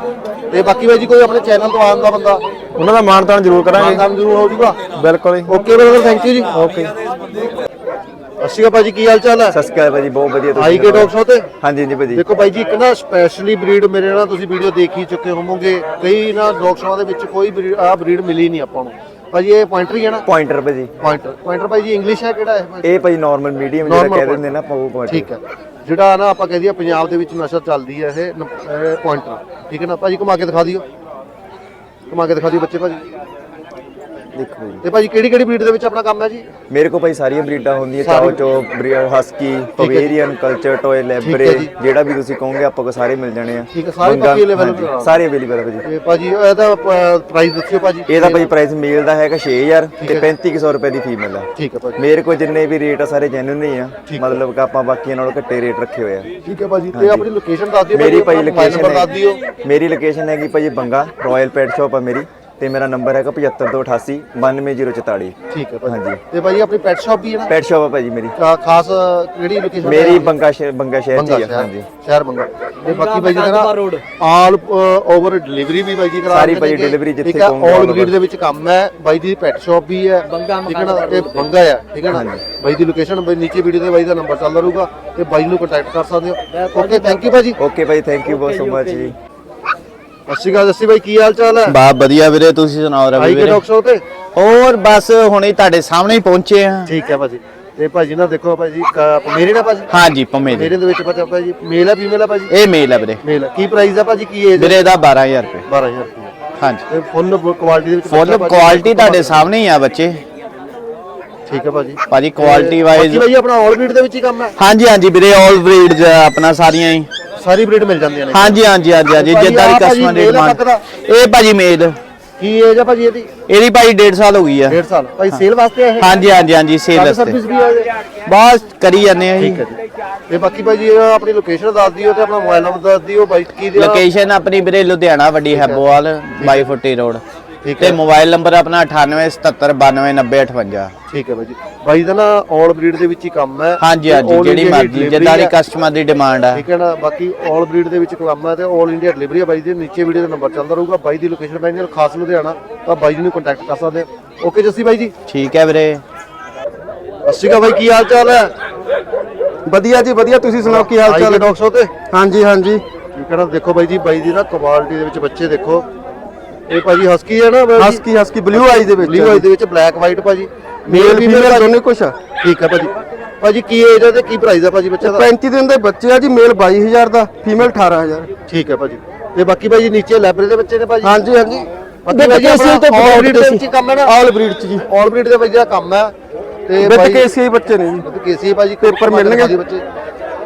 A: ਤੇ ਬਾਕੀ ਬਾਈ ਜੀ ਕੋਈ ਆਪਣੇ ਚੈਨਲ ਤੋਂ ਆਉਣ ਦਾ ਬੰਦਾ
C: ਉਹਨਾਂ ਦਾ ਮਾਨਤਾਨ ਜ਼ਰੂਰ ਕਰਾਂਗੇ।
A: ਕੰਮ ਜ਼ਰੂਰ ਹੋ ਜਾਊਗਾ
C: ਬਿਲਕੁਲ ਜੀ।
A: ਓਕੇ ਬ੍ਰਦਰ ਥੈਂਕ ਯੂ ਜੀ।
C: ਓਕੇ
A: ਅਸੀਗਾ ਭਾਜੀ ਕੀ ਹਾਲ ਚਾਲ ਹੈ?
E: ਸਤਿ ਸ਼੍ਰੀ ਅਕਾਲ ਭਾਜੀ ਬਹੁਤ ਵਧੀਆ ਤੁਸੀਂ
A: ਆਈ ਕੇ ਡੌਗ ਸ਼ੋ ਤੇ?
E: ਹਾਂਜੀ ਹਾਂਜੀ ਭਾਜੀ।
A: ਦੇਖੋ ਬਾਈ ਜੀ ਇੱਕ ਨਾ ਸਪੈਸ਼ਲੀ ਬਰੀਡ ਮੇਰੇ ਨਾਲ ਤੁਸੀਂ ਵੀਡੀਓ ਦੇਖ ਹੀ ਚੁੱਕੇ ਹੋਵੋਗੇ। ਕਈ ਨਾ ਡੌਗ ਸ਼ੋਆਂ ਦੇ ਵਿੱਚ ਕੋਈ ਆ ਬਰੀਡ ਮਿਲੀ ਨਹੀਂ ਆਪਾਂ ਨੂੰ। ਭਾਜੀ ਇਹ ਪੁਆਇੰਟਰ ਹੀ ਹੈ ਨਾ?
E: ਪੁਆਇੰਟਰ ਭਾਜੀ।
A: ਪੁਆਇੰਟਰ ਪੁਆਇੰਟਰ ਭਾਈ ਜੀ ਇੰਗਲਿਸ਼ ਹੈ ਕਿਹੜਾ ਹੈ
E: ਇਹ ਭਾਜੀ ਨਾਰਮਲ ਮੀਡੀਅਮ ਜਿਹੜਾ ਕਹਿ ਦਿੰਦੇ ਨਾ ਉਹ ਪੁਆਇੰਟਰ
A: ਠੀਕ ਹੈ। ਜਿਹੜਾ ਨਾ ਆਪਾਂ ਕਹਦੇ ਆ ਪੰਜਾਬ ਦੇ ਵਿੱਚ ਨਸ਼ਾ ਚੱਲਦੀ ਹੈ ਇਹ ਪੁਆਇੰਟਰ ਠੀਕ ਹੈ ਨਾ? ਭਾਜੀ ਘੁਮਾ ਕੇ ਦਿਖਾ ਦਿਓ। ਘੁਮਾ ਕੇ ਦਿਖਾ ਦਿਓ ਬੱਚੇ ਭਾਜੀ।
E: ਦੇਖੋ
A: ਤੇ ਭਾਜੀ ਕਿਹੜੀ ਕਿਹੜੀ ਬਰੀਡ ਦੇ ਵਿੱਚ ਆਪਣਾ ਕੰਮ ਹੈ ਜੀ?
E: ਮੇਰੇ ਕੋਲ ਭਾਈ ਸਾਰੀਆਂ ਬਰੀਡਾਂ ਹੁੰਦੀਆਂ ਚਾਓ ਚੋ ਹਸਕੀ ਪਵੇਰੀਅਨ ਕਲਚਰ ਟੋਏ ਲੈਬਰੇ। ਜਿਹੜਾ ਵੀ ਤੁਸੀਂ ਕਹੋਗੇ ਆਪਾਂ ਕੋਲ ਸਾਰੇ ਮਿਲ ਜਾਣੇ ਆ।
A: ਠੀਕ ਹੈ, ਸਾਰੇ ਕਾਫੀ ਆ।
E: ਸਾਰੇ ਅਵੇਲੇਬਲ ਆ ਭਾਜੀ।
A: ਤੇ ਭਾਜੀ ਇਹਦਾ ਪ੍ਰਾਈਸ ਦੱਸਿਓ ਭਾਜੀ।
E: ਇਹਦਾ ਭਾਜੀ ਪ੍ਰਾਈਸ ਮੇਲ ਦਾ ਹੈਗਾ 6000 ਤੇ 3500 ਰੁਪਏ ਦੀ ਫੀਮੇਲ ਆ।
A: ਠੀਕ ਹੈ ਭਾਜੀ।
E: ਮੇਰੇ ਕੋਲ ਜਿੰਨੇ ਵੀ ਰੇਟ ਆ ਸਾਰੇ ਜੈਨੂਨ ਹੀ ਆ। ਮਤਲਬ ਕਿ ਆਪਾਂ ਬਾਕੀਆਂ ਨਾਲੋਂ ਘੱਟੇ ਰੇਟ ਰੱਖੇ ਹੋਏ ਆ।
A: ਠੀਕ ਹੈ ਭਾਜੀ। ਤੇ ਆਪਣੀ ਲੋਕੇਸ਼ਨ ਦੱਸ ਦਿਓ
E: ਮੇਰੀ ਭਾਈ ਲੋਕੇਸ਼ਨ
A: ਦੱਸ ਦਿਓ।
E: ਮੇਰੀ ਲੋਕੇਸ਼ਨ ਹੈਗੀ ਭਾਜੀ ਬੰਗਾ ਰਾਇਲ ਪੈਟ ਸ਼ਾਪ ਆ ਮੇਰੀ। ਤੇ ਮੇਰਾ ਨੰਬਰ ਹੈਗਾ 7588 92044
A: ਠੀਕ ਹੈ ਭਾਜੀ।
E: ਹਾਂਜੀ।
A: ਤੇ ਭਾਜੀ ਆਪਣੀ ਪੈਟ ਸ਼ਾਪ ਵੀ ਹੈ ਨਾ?
E: ਪੈਟ ਸ਼ਾਪ ਆ ਭਾਜੀ ਮੇਰੀ।
A: ਕਾ- ਖਾਸ ਕਿਹੜੀ ਲੋਕੇਸ਼ਨ
E: ਮੇਰੀ ਬੰਗਾ ਸ਼ਹਿਰ ਬੰਗਾ ਸ਼ਹਿਰ ਚ ਹੀ ਆ ਹਾਂਜੀ।
A: ਸ਼ਹਿਰ ਬੰਗਾ। ਤੇ ਬਾਕੀ ਬਾਈ ਜੀ ਨਾ ਆਲ ਓਵਰ ਡਿਲੀਵਰੀ ਵੀ ਬਾਈ ਜੀ ਕਰਾ
E: ਸਾਰੀ ਭਾਈ delivery ਜਿੱਥੇ
A: ਹੈ
E: ਕਹੋਗੇ
A: ਆਲ
E: all
A: ਬਰੀਡ ਦੇ ਵਿੱਚ ਕੰਮ ਹੈ। ਬਾਈ ਦੀ ਪੈਟ ਸ਼ਾਪ ਵੀ ਹੈ। ਠੀਕ ਹੈ ਨਾ? ਤੇ ਬੰਗਾ ਆ ਠੀਕ ਹੈ ਨਾ? ਬਾਈ ਦੀ ਲੋਕੇਸ਼ਨ ਬਾਈ ਨੀਚੇ ਵੀਡੀਓ ਤੇ ਬਾਈ ਦਾ ਨੰਬਰ ਚੱਲਦਾ ਰਹੂਗਾ ਤੇ ਬਾਈ ਨੂੰ ਕੰਟੈਕਟ ਕਰ ਸਕਦੇ ਹੋ। ਓਕੇ ਥੈਂਕ ਯੂ ਭਾਜੀ।
E: ਓਕੇ ਭਾਈ ਥੈਂਕ ਯੂ ਬਹੁਤ ਸੋ ਮਚ ਜੀ।
A: ਗੱਲ ਜੱਸੀ ਬਾਈ ਕੀ ਹਾਲ ਚਾਲ ਹੈ?
F: ਬਾ ਵਧੀਆ ਵੀਰੇ ਤੁਸੀਂ ਸੁਣਾਓ ਰਵੀ
A: ਆਈ ਕੇ
F: ਵੀਰੇ?
A: ਡਾਕਟਰ ਸਾਹਿਬ ਤੇ?
F: ਹੋਰ ਬਸ ਹੁਣੇ ਤੁਹਾਡੇ ਸਾਹਮਣੇ ਹੀ ਪਹੁੰਚੇ ਆ
A: ਠੀਕ ਹੈ ਭਾਜੀ। ਤੇ ਭਾਜੀ ਨਾ ਦੇਖੋ ਭਾਜੀ ਮੇਰੇ ਨਾਲ ਭਾਜੀ?
F: ਹਾਂਜੀ ਪੰਮੇ ਦੇ
A: ਮੇਰੇ ਦੇ ਵਿੱਚ ਭਾਜੀ ਭਾਜੀ ਮੇਲ ਹੈ ਫੀਮੇਲ ਹੈ ਭਾਜੀ?
F: ਇਹ ਮੇਲ ਹੈ ਵੀਰੇ।
A: ਮੇਲ ਕੀ ਪ੍ਰਾਈਸ ਹੈ ਭਾਜੀ ਕੀ ਏਜ
F: ਵੀਰੇ ਦਾ 12000 ਰੁਪਏ।
A: 12000 ਰੁਪਏ।
F: ਹਾਂਜੀ।
A: ਤੇ ਫੁੱਲ ਕੁਆਲਿਟੀ ਦੇ ਵਿੱਚ
F: ਫੁੱਲ
A: ਭਾਜੀ
F: ਕੁਆਲਿਟੀ ਤੁਹਾਡੇ ਸਾਹਮਣੇ ਹੀ ਆ ਬੱਚੇ।
A: ਠੀਕ ਹੈ ਭਾਜੀ।
F: ਭਾਜੀ ਕੁਆਲਿਟੀ
A: ਬਾਕੀ
F: ਵਾਈਜ਼
A: ਭਾਈ ਆਪਣਾ ਆਲ ਬਰੀਡ ਦੇ ਵਿੱਚ ਹੀ ਕੰਮ ਹੈ?
F: ਹਾਂਜੀ ਹਾਂਜੀ ਵੀਰੇ ਆਲ ਬਰੀਡ ਆਪਣਾ ਸਾਰੀਆਂ ਹੀ।
A: ਸਾਰੀ ਬਰੀਡ ਮਿਲ ਜਾਂਦੀਆਂ ਨੇ।
F: ਹਾਂਜੀ ਹਾਂਜੀ ਹਾਂਜੀ ਹਾਂਜੀ ਜਿੱਦਾਂ ਦੀ ਕਸਟਮਰ
A: ਆ
F: ਡਿਮਾਂਡ
A: ਪੱਕਦਾ?
F: ਇਹ ਭਾਜੀ ਮੇਲ।
A: ਕੀ ਏਜ ਹੈ ਭਾਜੀ ਇਹਦੀ?
F: ਇਹਦੀ ਭਾਜੀ 1.5 ਸਾਲ ਹੋ ਗਈ ਆ।
A: 1.5 ਸਾਲ। ਭਾਈ ਸੇਲ ਵਾਸਤੇ ਇਹ?
F: ਹਾਂਜੀ ਹਾਂਜੀ ਹਾਂਜੀ ਸੇਲ ਵਾਸਤੇ।
A: ਸਰਵਿਸ ਵੀ ਹੈ ਇਹ?
F: ਬਸ ਕਰੀ ਜਾਂਦੇ ਆ ਜੀ।
A: ਠੀਕ ਹੈ ਜੀ। ਤੇ ਬਾਕੀ ਭਾਜੀ ਆਪਣੀ ਲੋਕੇਸ਼ਨ ਦੱਸ ਦਿਓ ਤੇ ਆਪਣਾ ਮੋਬਾਈਲ ਨੰਬਰ ਦੱਸ ਦਿਓ ਬਾਈ ਕੀ ਦੀ
F: ਲੋਕੇਸ਼ਨ ਆਪਣੀ ਵੀਰੇ ਲੁਧਿਆਣਾ ਵੱਡੀ ਹੈਬੋਵਾਲ 22 ਫੁੱਟੀ ਰੋਡ।
A: ਠੀਕ
F: ਤੇ ਮੋਬਾਈਲ ਨੰਬਰ ਆਪਣਾ 9877929058
A: ਠੀਕ ਹੈ ਬਾਈ ਜੀ। ਬਾਈ ਦਾ ਨਾ ਆਲ ਬਰੀਡ ਦੇ ਵਿੱਚ ਹੀ ਕੰਮ ਹੈ
F: ਹਾਂਜੀ ਹਾਂਜੀ ਜਿਹੜੀ ਮਰਜ਼ੀ ਜਿੱਦਾਂ ਦੀ ਕਸਟਮਰ ਦੀ ਡਿਮਾਂਡ ਹੈ
A: ਠੀਕ ਹੈ ਨਾ ਬਾਕੀ ਆਲ ਬਰੀਡ ਦੇ ਵਿੱਚ ਕੰਮ ਹੈ ਤੇ ਆਲ ਇੰਡੀਆ ਡਿਲੀਵਰੀ ਹੈ। ਬਾਈ ਦੇ ਓਕੇ ਜੱਸੀ ਬਾਈ ਜੀ। ਅਸੀਗਾ ਬਾਈ ਕੀ ਹਾਲ ਚਾਲ ਹੈ?
G: ਵਧੀਆ ਜੀ ਵਧੀਆ। ਤੁਸੀਂ ਸੁਣਾਓ ਕੀ ਹਾਲ ਚਾਲ ਹੈ?
A: ਡਾਕਟਰ ਸਾਹਿਬ ਤੇ
G: ਹਾਂਜੀ ਹਾਂਜੀ।
A: ਕਹਿੰਦਾ ਦੇਖੋ ਬਾਈ ਜੀ ਬਾਈ ਦੀ ਨਾ ਕੁਆਲਿਟੀ ਦੇ ਵਿੱਚ ਬੱਚੇ ਦੇਖੋ। ਇਹ ਭਾਜੀ ਹਸਕੀ ਹੈ ਨਾ
G: ਹਸਕੀ ਹਸਕੀ ਬਲੂ ਆਈ ਦੇ ਵਿੱਚ
A: ਬਲੂ ਆਈ ਦੇ ਵਿੱਚ ਬਲੈਕ ਵਾਈਟ ਭਾਜੀ।
G: ਮੇਲ ਫੀਮੇਲ ਦੋਨੇ ਕੁਛ ਆ।
A: ਠੀਕ ਹੈ ਭਾਜੀ। ਭਾਜੀ ਕੀ ਏਜ ਹੈ ਤੇ ਕੀ ਪ੍ਰਾਈਸ ਹੈ ਭਾਜੀ ਬੱਚੇ ਦਾ?
G: 35 ਦਿਨ ਦੇ ਬੱਚੇ ਆ ਜੀ ਮੇਲ 22000 ਦਾ ਫੀਮੇਲ 18000
A: ਠੀਕ ਹੈ ਭਾਜੀ। ਤੇ ਬਾਕੀ ਭਾਜੀ ਨੀਚੇ ਲੈਬਰੇ ਦੇ ਬੱਚੇ ਨੇ ਭਾਜੀ?
G: ਹਾਂਜੀ ਹਾਂਜੀ।
A: ਬਾਕੀ ਭਾਜੀ ਆਪਣਾ all breed ਦੇ ਕੰਮ ਹੈ ਨਾ?
G: ਆਲ ਬਰੀਡ ਚ ਜੀ।
A: ਆਲ ਬਰੀਡ ਦੇ ਵਿੱਚ ਜਿਹੜਾ ਕੰਮ ਹੈ। ਤੇ
G: ਵਿਦ ਕੇਸੀਆਈ ਬੱਚੇ ਨੇ ਜੀ।
A: ਵਿਦ ਕੇਸੀ ਭਾਜੀ
G: ਪੇਪਰ ਮਿਲਣਗੇ।
A: ਭਾਜੀ ਬੱਚੇ।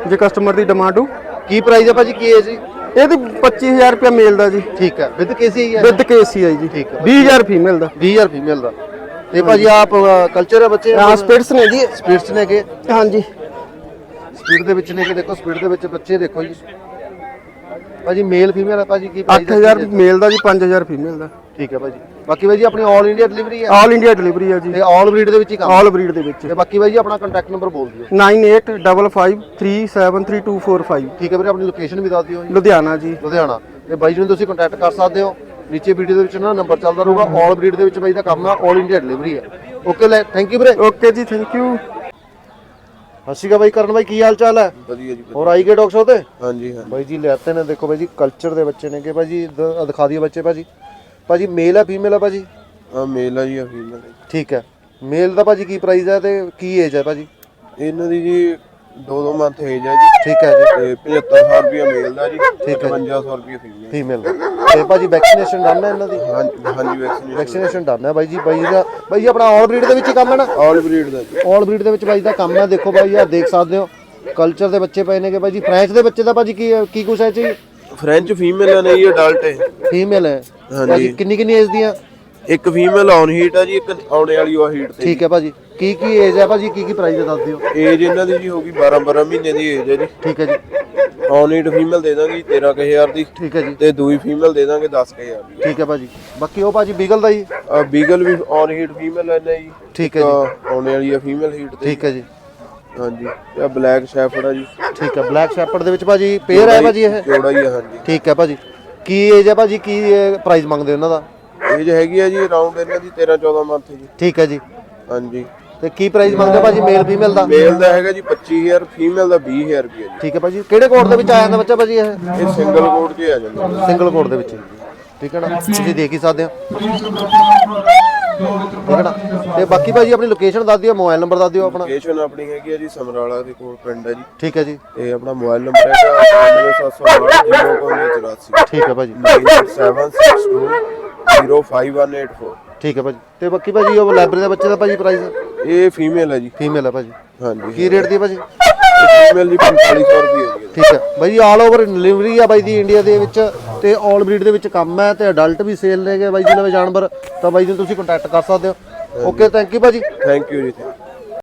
G: ਜੇ ਕਸਟਮਰ ਦੀ ਡਿਮਾਂਡ ਹੋ
A: ਕੀ ਪ੍ਰਾਈਸ ਹੈ ਭਾਜੀ ਕੀ ਏਜ ਜੀ?
G: ਇਹਦੀ 25000 ਰੁਪਏ ਮੇਲ ਦਾ ਜੀ।
A: ਠੀਕ ਹੈ। ਵਿਦ ਕੇਸੀ ਹੀ ਹੈ
G: ਵਿਦ ਕੇਸੀਆਈ ਜੀ।
A: ਠੀਕ ਹੈ।
G: 20000 ਫੀਮੇਲ ਦਾ
A: 20000 ਫੀਮੇਲ ਦਾ ਤੇ ਭਾਜੀ ਆਪ ਕਲਚਰ ਹੈ ਬੱਚੇ?
G: ਆ ਸਪਿਟਸ ਨੇ ਜੀ।
A: ਸਪੀਡਸ ਨੇ ਕਿ?
G: ਹਾਂਜੀ।
A: ਸਪੀਡ ਦੇ ਵਿੱਚ ਨੇ ਕਿ ਦੇਖੋ ਸਪੀਡ ਦੇ ਵਿੱਚ ਬੱਚੇ ਦੇਖੋ ਜੀ। ਭਾਜੀ ਮੇਲ ਫੀਮੇਲ ਹੈ ਭਾਜੀ ਕੀ price ਹੈ?
G: 8000 ਮੇਲ ਦਾ ਜੀ 5000 ਫੀਮੇਲ ਦਾ
A: ਠੀਕ ਹੈ ਭਾਜੀ। ਬਾਕੀ ਭਾਜੀ ਆਪਣੀ 올 ਇੰਡੀਆ ਡਿਲੀਵਰੀ ਹੈ
G: ਆਲ ਇੰਡੀਆ ਡਿਲੀਵਰੀ ਆ ਜੀ
A: ਤੇ 올 ਬਰੀਡ ਦੇ ਵਿੱਚ ਹੀ ਕੰਮ
G: ਆਲ ਬਰੀਡ ਦੇ ਵਿੱਚ
A: ਤੇ ਬਾਕੀ ਭਾਜੀ ਆਪਣਾ ਕੰਟੈਕਟ ਨੰਬਰ ਬੋਲ ਦਿਓ
G: 9855373245
A: ਠੀਕ ਹੈ ਵੀਰੇ ਆਪਣੀ ਲੋਕੇਸ਼ਨ ਵੀ ਦੱਸ ਦਿਓ ਜੀ
G: ਲੁਧਿਆਣਾ ਜੀ
A: ਲੁਧਿਆਣਾ ਤੇ ਬਾਈ ਜੀ ਨੂੰ ਤੁਸੀਂ ਕੰਟੈਕਟ ਕਰ ਸਕਦੇ ਹੋ ਨੀਚੇ ਵੀਡੀਓ ਦੇ ਵਿੱਚ ਨਾ ਨੰਬਰ ਚੱਲਦਾ ਰਹੂਗਾ 올 ਬਰੀਡ ਦੇ ਵਿੱਚ ਬਾਈ ਦਾ ਕੰਮ ਹੈ 올 ਇੰਡੀਆ ਡਿਲੀਵਰੀ ਹੈ ਓਕੇ ਲੈ ਥੈਂਕ ਯੂ ਵੀਰੇ
G: ਓਕੇ ਜੀ ਥੈਂਕ ਯੂ
A: ਸਤਿ ਸ਼੍ਰੀ ਅਕਾਲ ਬਾਈ ਕਰਨ ਬਾਈ ਕੀ ਹਾਲ ਚਾਲ ਹੈ
C: ਵਧੀਆ ਜੀ
A: ਹੋਰ ਆਈ ਗਏ ਡਾਕਟਰ ਸਾਹਿਬ ਤੇ
C: ਹਾਂਜੀ ਹਾਂ
A: ਬਾਈ ਜੀ ਲਿਆਤੇ ਨੇ ਦੇਖੋ ਬਾਈ ਜੀ ਕਲਚਰ ਦੇ ਬੱਚੇ ਨੇ ਕਿ ਭਾਜੀ ਦ- ਦਿਖਾ ਦਿਓ ਬੱਚੇ ਭਾਜੀ ਭਾਜੀ ਮੇਲ ਹੈ ਫੀਮੇਲ ਹੈ ਭਾਜੀ?
C: ਆ ਮੇਲ ਆ ਜੀ ਆ ਫੀਮੇਲ
A: ਠੀਕ ਹੈ। ਮੇਲ ਦਾ ਭਾਜੀ ਕੀ ਪ੍ਰਾਈਸ ਹੈ ਤੇ ਕੀ ਏਜ ਹੈ ਭਾਜੀ?
C: ਇਹਨਾਂ ਦੀ ਜੀ 2-2 ਮੰਥ ਏਜ ਆ ਜੀ।
A: ਠੀਕ ਹੈ ਜੀ।
C: ਤੇ 7500 ਰੁਪਏ ਮੇਲ ਦਾ ਜੀ
A: ਠੀਕ ਹੈ।
C: 5500 ਰੁਪਏ ਫੀਮੇਲ
A: ਫੀਮੇਲ ਤੇ ਭਾਜੀ ਵੈਕਸੀਨੇਸ਼ਨ ਡਨ ਹੈ ਇਹਨਾਂ ਦੀ?
C: ਹਾਂਜੀ ਹਾਂਜੀ ਵੈਕਸੀਨੇਸ਼ਨ
A: ਵੈਕਸੀਨੇਸ਼ਨ ਡਨ ਹੈ ਬਾਈ ਜੀ ਬਾਈ ਦਾ ਬਾਈ ਜੀ ਆਪਣਾ ਆਲ ਬਰੀਡ ਦੇ ਵਿੱਚ ਹੀ ਕੰਮ ਹੈ ਨਾ?
C: ਆਲ ਬਰੀਡ ਦਾ ਜੀ।
A: ਆਲ ਬਰੀਡ ਦੇ ਵਿੱਚ ਬਾਈ ਦਾ ਕੰਮ ਹੈ। ਦੇਖੋ ਬਾਈ ਆ ਦੇਖ ਸਕਦੇ ਹੋ। ਕਲਚਰ ਦੇ ਬੱਚੇ ਪਏ ਨੇਗੇ ਬਾਈ ਜੀ। ਫ੍ਰੈਂਚ ਦੇ ਬੱਚੇ ਦਾ ਭਾਜੀ ਕੀ ਕੀ ਕੁਛ ਹੈ ਜੀ?
C: ਫ੍ਰੈਂਚ ਫੀਮੇਲ ਨੇ ਜੀ ਅਡਲਟ ਹੈ।
A: ਫੀਮੇਲ ਹੈ।
C: ਹਾਂਜੀ।
A: ਕਿੰਨੀ ਕਿੰਨੀ ਏਜ ਦੀਆਂ?
C: ਇੱਕ ਫੀਮੇਲ ਔਨ ਹੀਟ ਆ ਜੀ ਇੱਕ ਆਉਣੇ ਵਾਲੀ ਉਹ ਹੀਟ ਤੇ
A: ਠੀਕ ਹੈ ਭਾਜੀ। ਕੀ ਕੀ ਏਜ ਹੈ ਭਾਜੀ? ਕੀ ਕੀ ਪ੍ਰਾਈਸ ਦੱਸ ਦਿਓ।
C: ਏਜ ਇਹਨਾਂ ਦੀ ਜੀ ਹੋਗੀ 12-12 ਮਹੀਨੇ ਦੀ ਏਜ ਹੈ ਜੀ।
A: ਠੀਕ ਹੈ ਜੀ।
C: ਔਨ ਹੀਟ ਫੀਮੇਲ ਦੇ ਦਾਂਗੇ 13000 ਦੀ।
A: ਠੀਕ ਹੈ ਜੀ।
C: ਤੇ ਦੂਈ ਫੀਮੇਲ ਦੇ ਦਾਂਗੇ 10000 ਦੀ।
A: ਠੀਕ ਹੈ ਭਾਜੀ। ਬਾਕੀ ਉਹ ਭਾਜੀ ਬੀਗਲ ਦਾ ਜੀ?
C: ਬੀਗਲ ਵੀ ਔਨ ਹੀਟ ਫੀਮੇਲ ਹੈ ਜੀ
A: ਠੀਕ ਹੈ ਜੀ।
C: ਆਉਣੇ ਵਾਲੀ ਆ ਫੀਮੇਲ ਹੀਟ ਤੇ।
A: ਠੀਕ ਹੈ ਜੀ।
C: ਹਾਂਜੀ। ਤੇ ਬਲੈਕ ਸ਼ੈਫਰਡ ਆ ਜੀ।
A: ਠੀਕ ਹੈ ਬਲੈਕ ਸ਼ੈਪਰਡ ਦੇ ਵਿੱਚ ਭਾਜੀ ਪੇਅਰ ਹੈ ਭਾਜੀ ਇਹ?
C: ਜੋੜਾ ਹੀ ਆ ਹਾਂਜੀ।
A: ਠੀਕ ਹੈ ਭਾਜੀ। ਕੀ ਏਜ ਹੈ ਭਾਜੀ? ਕੀ ਪ੍ਰਾਈਸ ਮੰਗਦੇ ਉਹਨਾਂ ਦਾ?
C: ਏਜ ਹੈਗੀ ਆ ਜੀ ਅਰਾਊਂਡ ਇਹਨਾਂ ਦੀ 13 14 ਮੰਥ ਜੀ।
A: ਠੀਕ ਹੈ ਜੀ।
C: ਹਾਂਜੀ।
A: ਤੇ ਕੀ ਪ੍ਰਾਈਸ ਮੰਗਦੇ ਹੋ ਭਾਜੀ? ਮੇਲ ਫੀਮੇਲ ਦਾ?
C: ਮੇਲ ਦਾ ਹੈਗਾ ਜੀ 25000 ਫੀਮੇਲ ਦਾ 20000 ਰੁਪਏ ਜੀ।
A: ਠੀਕ ਹੈ ਭਾਜੀ। ਕਿਹੜੇ ਕੋਡ ਦੇ ਵਿੱਚ ਆ ਜਾਂਦਾ ਬੱਚਾ ਭਾਜੀ ਇਹ?
C: ਇਹ ਸਿੰਗਲ ਕੋਡ 'ਚ ਆ ਜਾਂਦਾ।
A: ਸਿੰਗਲ ਕੋਡ ਦੇ ਵਿੱਚ। ਠੀਕ ਹੈ ਨਾ? ਤੁਸੀਂ ਦੇਖ ਹੀ ਸਕਦੇ ਹੋ ਹੈ। ਤੇ ਬਾਕੀ ਭਾਜੀ ਆਪਣੀ ਲੋਕੇਸ਼ਨ ਦੱਸ ਦਿਓ ਮੋਬਾਈਲ ਨੰਬਰ ਦੱਸ ਦਿਓ ਆਪਣਾ।
C: ਲੋਕੇਸ਼ਨ ਆਪਣੀ ਹੈਗੀ ਆ ਜੀ ਸਮਰਾਲਾ ਦੇ ਕੋਲ ਪਿੰਡ ਹੈ ਜੀ।
A: ਠੀਕ ਹੈ ਜੀ।
C: ਤੇ ਆਪਣਾ ਮੋਬਾਈਲ ਨੰਬਰ ਹੈਗਾ 9778
A: ਠੀਕ ਹੈ ਭਾਜੀ।
C: 05184
A: ਠੀਕ ਹੈ ਭਾਜੀ। ਤੇ ਬਾਕੀ ਭਾਜੀ ਉਹ ਲਾਇਬ੍ਰੇਰੀ ਦੇ ਬੱਚੇ ਦਾ ਭਾਜੀ ਪ੍ਰਾਈਸ
C: ਇਹ ਫੀਮੇਲ ਹੈ ਜੀ।
A: ਫੀਮੇਲ ਹੈ ਭਾਜੀ।
C: ਹਾਂਜੀ।
A: ਕੀ ਰੇਟ ਦੀ ਹੈ ਭਾਜੀ?
C: ਫੀਮੇਲ ਜੀ 4500 ਰੁਪਏ ਹੈ
A: ਠੀਕ ਹੈ। ਬਾਈ ਜੀ ਆਲ ਓਵਰ ਡਿਲੀਵਰੀ ਆ ਬਾਈ ਦੀ ਇੰਡੀਆ ਦੇ ਵਿੱਚ। ਤੇ ਆਲ ਬਰੀਡ ਦੇ ਵਿੱਚ ਕੰਮ ਹੈ ਤੇ ਅਡਲਟ ਵੀ ਸੇਲ ਨੇਗੇ ਬਾਈ ਜੀ ਨਵੇਂ ਜਾਨਵਰ ਤਾਂ ਬਾਈ ਜੀ ਨੂੰ ਤੁਸੀਂ ਕੰਟੈਕਟ ਕਰ ਸਕਦੇ ਹੋ। ਓਕੇ ਥੈਂਕ ਯੂ ਭਾਜੀ।
C: ਥੈਂਕ ਯੂ ਜੀ.